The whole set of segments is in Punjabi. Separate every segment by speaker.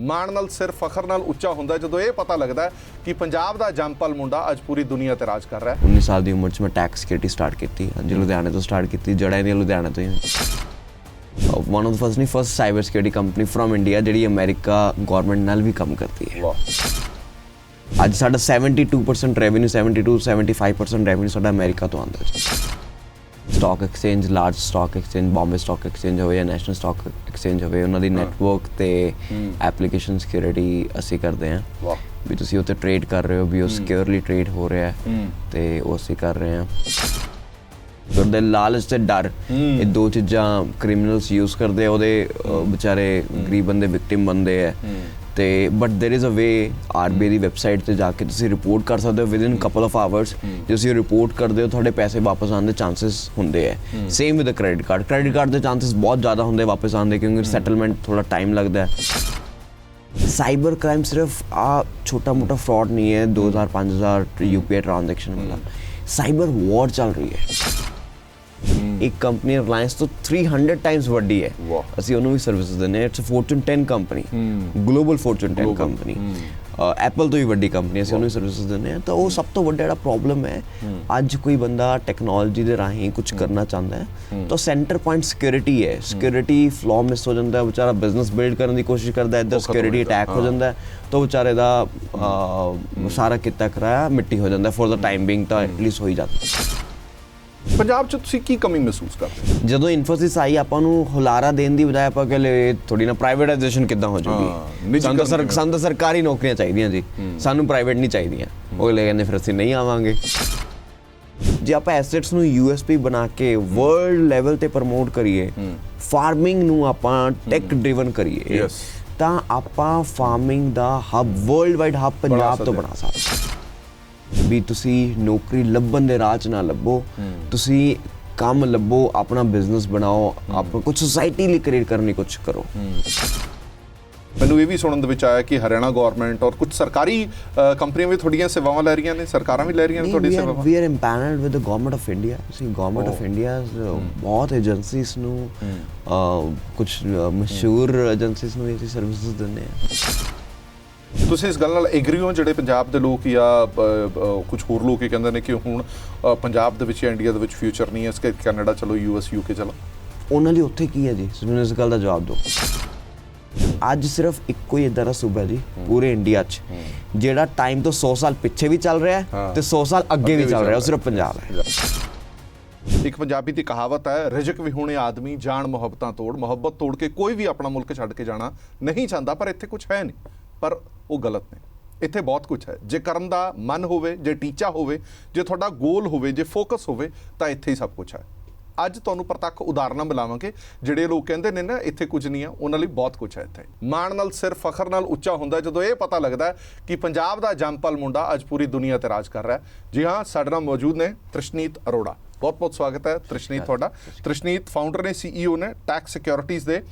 Speaker 1: ਮਾਣ ਨਾਲ ਸਿਰ ਫਖਰ ਨਾਲ ਉੱਚਾ ਹੁੰਦਾ ਜਦੋਂ ਇਹ ਪਤਾ ਲੱਗਦਾ ਕਿ ਪੰਜਾਬ ਦਾ ਜੰਪਲ ਮੁੰਡਾ ਅੱਜ ਪੂਰੀ ਦੁਨੀਆ ਤੇ ਰਾਜ ਕਰ ਰਿਹਾ ਹੈ।
Speaker 2: 19 ਸਾਲ ਦੀ ਉਮਰ 'ਚ ਮੈਂ ਟੈਕਸ ਸਿਕਿਉਰਿਟੀ ਸਟਾਰਟ ਕੀਤੀ ਹਾਂਜੀ ਲੁਧਿਆਣੇ ਤੋਂ ਸਟਾਰਟ ਕੀਤੀ ਜੜ੍ਹਾਂ ਇਹਦੀਆਂ ਲੁਧਿਆਣੇ ਤੋਂ ਹੀ। ਵਨ ਆਫ ਦਾ ਫਸਟ ਨਹੀਂ first cyber security company firm India ਜਿਹੜੀ ਅਮਰੀਕਾ ਗਵਰਨਮੈਂਟ ਨਾਲ ਵੀ ਕੰਮ ਕਰਦੀ ਹੈ। ਅੱਜ ਸਾਡਾ 72% ਰੈਵਨਿਊ 72 75% ਰੈਵਨਿਊ ਸਾਡਾ ਅਮਰੀਕਾ ਤੋਂ ਆਉਂਦਾ ਹੈ। Stock exchange large stock exchange Bombay stock exchange ਹੋਵੇ ਜਾਂ ਨੈਸ਼ਨਲ ਸਟਾਕ ਐਕਸਚੇਂਜ ਹੋਵੇ ਉਹਨਾਂ ਦੀ ਨੈਟਵਰਕ ਤੇ ਐਪਲੀਕੇਸ਼ਨ ਸਿਕਿਉਰਿਟੀ ਅਸੀਂ ਕਰਦੇ ਹਾਂ।
Speaker 1: ਵਾਹ।
Speaker 2: ਵੀ ਤੁਸੀਂ ਉੱਥੇ ਟ੍ਰੇਡ ਕਰ ਰਹੇ ਹੋ ਵੀ ਉਹ ਸਿਕਿਉਰਲੀ ਟ੍ਰੇਡ ਹੋ ਰਿਹਾ ਹੈ ਤੇ ਉਹ ਅਸੀਂ ਕਰ ਰਹੇ ਹਾਂ। ਫਿਰ ਦੇ ਲਾਲਚ ਤੇ ਡਰ ਇਹ ਦੋ ਚੀਜ਼ਾਂ ਕ੍ਰਿਮੀਨਲਸ ਯੂਜ਼ ਕਰਦੇ ਆ ਉਹਦੇ ਵਿਚਾਰੇ ਗਰੀਬ ਬੰਦੇ ਵਿਕਟਿਮ ਬੰਦੇ ਆ। ਤੇ but there is a way RBI ਦੀ ਵੈਬਸਾਈਟ ਤੇ ਜਾ ਕੇ ਤੁਸੀਂ ਰਿਪੋਰਟ ਕਰ ਸਕਦੇ ਹੋ ਵਿਦ ਕਪਲ ਆਫ ਆਵਰਸ ਜੇ ਤੁਸੀਂ ਰਿਪੋਰਟ ਕਰਦੇ ਹੋ ਤੁਹਾਡੇ ਪੈਸੇ ਵਾਪਸ ਆਉਣ ਦੇ ਚਾਂਸਸ ਹੁੰਦੇ ਐ same with a credit card credit card ਦੇ ਚਾਂਸਸ ਬਹੁਤ ਜ਼ਿਆਦਾ ਹੁੰਦੇ ਵਾਪਸ ਆਉਣ ਦੇ ਕਿਉਂਕਿ ਸੈਟਲਮੈਂਟ ਥੋੜਾ ਟਾਈਮ ਲੱਗਦਾ ਹੈ। ਸਾਈਬਰ ਕ੍ਰਾਈਮ ਸਿਰਫ ਆ ਛੋਟਾ ਮੋਟਾ ਫਰਾਡ ਨਹੀਂ ਹੈ 2000 5000 ਯੂਪੀਆਈ ਟ੍ਰਾਂਜੈਕਸ਼ਨ ਵਾਲਾ। ਸਾਈਬਰ ਵਾਰ ਚੱਲ ਰਹੀ ਹੈ। ਇੱਕ ਕੰਪਨੀ ਰਿਲਾਇੰਸ ਤੋਂ 300 ਟਾਈਮਸ ਵੱਡੀ ਹੈ। ਅਸੀਂ ਉਹਨੂੰ ਵੀ ਸਰਵਿਸਿਜ਼ ਦਿੰਦੇ ਹਾਂ। It's a fortune 10 company global fortune 10 company Apple ਤੋਂ ਵੀ ਵੱਡੀ ਕੰਪਨੀ ਅਸੀਂ ਉਹਨੂੰ ਵੀ ਸਰਵਿਸਿਜ਼ ਦਿੰਦੇ ਹਾਂ। ਤਾਂ ਉਹ ਸਭ ਤੋਂ ਵੱਡਾ ਜਿਹੜਾ ਪ੍ਰੋਬਲਮ ਹੈ ਅੱਜ ਕੋਈ ਬੰਦਾ ਟੈਕਨੋਲੋਜੀ ਦੇ ਰਾਹੀਂ ਕੁਝ ਕਰਨਾ ਚਾਹੁੰਦਾ ਹੈ ਤਾਂ ਸੈਂਟਰ ਪੁਆਇੰਟ ਸਿਕਿਉਰਿਟੀ ਹੈ। ਸਿਕਿਉਰਿਟੀ ਫਲੋ ਮਿਸ ਹੋ ਜਾਂਦਾ ਹੈ। ਵਿਚਾਰਾ ਬਿਜ਼ਨਸ ਬਿਲਡ ਕਰਨ ਦੀ ਕੋਸ਼ਿਸ਼ ਕਰਦਾ ਹੈ। ਇੱਧਰ ਸਿਕਿਉਰਿਟੀ ਅਟੈਕ ਹੋ ਜਾਂਦਾ। ਹੈ ਤਾਂ ਵਿਚਾਰੇ ਦਾ ਸਾਰਾ ਕਿੱਤਾ ਕਰਾਇਆ ਮਿੱਟੀ ਹੋ ਜਾਂਦਾ ਫॉर ਦਾ ਟਾਈਮ ਬੀਇੰਗ ਤਾਂ ਐਟਲੀਸਟ ਹੋ ਹੀ ਜਾਂਦਾ
Speaker 1: ਪੰਜਾਬ 'ਚ ਤੁਸੀਂ ਕੀ ਕਮੀ ਮਹਿਸੂਸ ਕਰਦੇ ਹੋ?
Speaker 2: ਜਦੋਂ ਇਨਫੋਸਿਸ ਆਈ ਆਪਾਂ ਨੂੰ ਹੁਲਾਰਾ ਦੇਣ ਦੀ ਬਜਾਏ ਆਪਾਂ ਕਹਿੰਦੇ ਥੋੜੀ ਨਾ ਪ੍ਰਾਈਵੇਟਾਈਜੇਸ਼ਨ ਕਿੱਦਾਂ ਹੋ
Speaker 1: ਹਾਂ,
Speaker 2: ਜਾਊਗੀ
Speaker 1: ਨਿੱਜੀਕਰਨ
Speaker 2: ਸਾਨੂੰ ਸਰ? ਸਾਨੂੰ ਸਰਕਾਰੀ ਨੌਕਰੀਆਂ ਚਾਹੀਦੀਆਂ ਜੀ। ਸਾਨੂੰ ਪ੍ਰਾਈਵੇਟ ਨਹੀਂ ਚਾਹੀਦੀਆਂ। ਉਹ ਲੈ ਕਹਿੰਦੇ ਫਿਰ ਅਸੀਂ ਨਹੀਂ ਆਵਾਂਗੇ। ਜੇ ਆਪਾਂ ਐਸੈਟਸ ਨੂੰ ਯੂਐਸਪੀ ਬਣਾ ਕੇ ਵਰਲਡ ਲੈਵਲ ਤੇ ਪ੍ਰਮੋਟ ਕਰੀਏ ਫਾਰਮਿੰਗ ਨੂੰ ਆਪਾਂ ਟੈਕ ਡਰਿਵਨ ਕਰੀਏ. ਤਾਂ ਆਪਾਂ ਫਾਰਮਿੰਗ ਦਾ hub world wide hub Punjab ਤੋਂ ਬਣਾ ਸਕਦੇ ਵੀ ਤੁਸੀਂ ਨੌਕਰੀ ਲੱਭਣ ਦੇ ਰਾਹ 'ਚ ਨਾ ਲੱਭੋ। ਤੁਸੀਂ ਕੰਮ ਲੱਭੋ ਆਪਣਾ ਬਿਜ਼ਨਸ ਬਣਾਓ ਆਪਣਾ ਕੁਝ ਸੋਸਾਇਟੀ ਲਈ ਕ੍ਰੀਏਟ ਕਰਨ ਲਈ ਕੁਝ ਕਰੋ।
Speaker 1: ਮੈਨੂੰ ਇਹ ਵੀ ਸੁਣਨ ਦੇ ਵਿੱਚ ਆਇਆ ਕਿ ਹਰਿਆਣਾ ਗਵਰਨਮੈਂਟ ਔਰ ਕੁਝ ਸਰਕਾਰੀ ਕੰਪਨੀਆਂ ਵੀ ਤੁਹਾਡੀਆਂ ਸੇਵਾਵਾਂ ਲੈ ਰਹੀਆਂ ਨੇ ਸਰਕਾਰਾਂ ਵੀ ਲੈ ਰਹੀਆਂ ਨੇ ਤੁਹਾਡੀ ਸੇਵਾਵਾਂ?
Speaker 2: We are empanelled with the government of India C government of India ਬਹੁਤ ਏਜੰਸੀਜ਼ ਨੂੰ ਕੁਝ ਮਸ਼ਹੂਰ ਏਜੰਸੀਜ਼ ਨੂੰ ਵੀ ਅਸੀਂ ਸਰਵਿਸਿਜ਼ ਦਿੰਦੇ ਆ।
Speaker 1: ਤੁਸੀਂ ਇਸ ਗੱਲ ਨਾਲ ਐਗਰੀ ਹੋ ਜਿਹੜੇ ਪੰਜਾਬ ਦੇ ਲੋਕ ਜਾਂ ਕੁਝ ਹੋਰ ਲੋਕ ਇਹ ਕਹਿੰਦੇ ਨੇ ਕਿ ਹੁਣ ਪੰਜਾਬ ਦੇ ਵਿੱਚ ਇੰਡੀਆ ਦੇ ਵਿੱਚ ਫਿਊਚਰ ਨਹੀਂ ਹੈ ਇਸ ਕਰਕੇ ਕੈਨੇਡਾ ਚਲੋ ਯੂਐਸ ਯੂਕੇ ਚਲੋ?
Speaker 2: ਉਹਨਾਂ ਲਈ ਉੱਥੇ ਕੀ ਹੈ ਜੀ? ਮੈਨੂੰ ਇਸ ਗੱਲ ਦਾ ਜਵਾਬ ਦਿਓ। ਅੱਜ ਸਿਰਫ ਇੱਕੋ ਹੀ ਇਦਾਂ ਦਾ ਸੂਬਾ ਜੀ ਪੂਰੇ ਇੰਡੀਆ 'ਚ। ਜਿਹੜਾ ਟਾਈਮ ਤੋਂ 100 ਸਾਲ ਪਿੱਛੇ ਵੀ ਚੱਲ ਰਿਹਾ ਹੈ। ਤੇ 100 ਸਾਲ ਅੱਗੇ ਵੀ ਚੱਲ ਰਿਹਾ ਉਹ ਸਿਰਫ ਪੰਜਾਬ ਹੈ।
Speaker 1: ਇੱਕ ਪੰਜਾਬੀ ਦੀ ਕਹਾਵਤ ਹੈ ਰਿਜਕ ਵੀ ਹੋਣੇ ਆਦਮੀ ਜਾਨ ਮੁਹੱਬਤਾਂ ਤੋੜ। ਮੁਹੱਬਤ ਤੋੜ ਕੇ ਕੋਈ ਵੀ ਆਪਣਾ ਮੁਲਕ ਛੱਡ ਕੇ ਜਾਣਾ ਨਹੀਂ ਚਾਹੁੰਦਾ ਪਰ ਇੱਥੇ ਕੁਝ ਹੈ ਨਹੀਂ। ਪਰ ਉਹ ਗਲਤ ਨੇ। ਇੱਥੇ ਬਹੁਤ ਕੁਝ ਹੈ। ਜੇ ਕਰਨ ਦਾ ਮਨ ਹੋਵੇ ਜੇ ਟੀਚਾ ਹੋਵੇ ਜੇ ਤੁਹਾਡਾ ਗੋਲ ਹੋਵੇ ਜੇ ਫੋਕਸ ਹੋਵੇ ਤਾਂ ਇੱਥੇ ਹੀ ਸਭ ਕੁਝ ਹੈ। ਅੱਜ ਤੁਹਾਨੂੰ ਪ੍ਰਤੱਖ ਉਦਾਹਰਨਾਂ ਮਿਲਾਵਾਂਗੇ ਜਿਹੜੇ ਲੋਕ ਕਹਿੰਦੇ ਨੇ ਨਾ ਇੱਥੇ ਕੁਝ ਨਹੀਂ ਆ ਉਹਨਾਂ ਲਈ ਬਹੁਤ ਕੁਝ ਹੈ ਇੱਥੇ। ਮਾਣ ਨਾਲ ਸਿਰ ਫਖਰ ਨਾਲ ਉੱਚਾ ਹੁੰਦਾ ਜਦੋਂ ਇਹ ਪਤਾ ਲੱਗਦਾ ਕਿ ਪੰਜਾਬ ਦਾ ਜੰਪਲ ਮੁੰਡਾ ਅੱਜ ਪੂਰੀ ਦੁਨੀਆ ਤੇ ਰਾਜ ਕਰ ਰਿਹਾ ਜੀ ਹਾਂ ਸਾਡੇ ਨਾਲ ਮੌਜੂਦ ਨੇ ਤ੍ਰਿਸ਼ਨੀਤ ਅਰੋੜਾ। ਬਹੁਤ ਬਹੁਤ ਸਵਾਗਤ ਹੈ ਤ੍ਰਿਸ਼ਨੀਤ ਤੁਹਾਡਾ। ਤ੍ਰਿਸ਼ਨੀਤ ਫਾਊਂਡਰ ਨੇ ਸੀਈਓ ਨੇ ਟੈਕਸ ਸਿਕਿਉਰਿਟੀਜ਼ ਦੇ।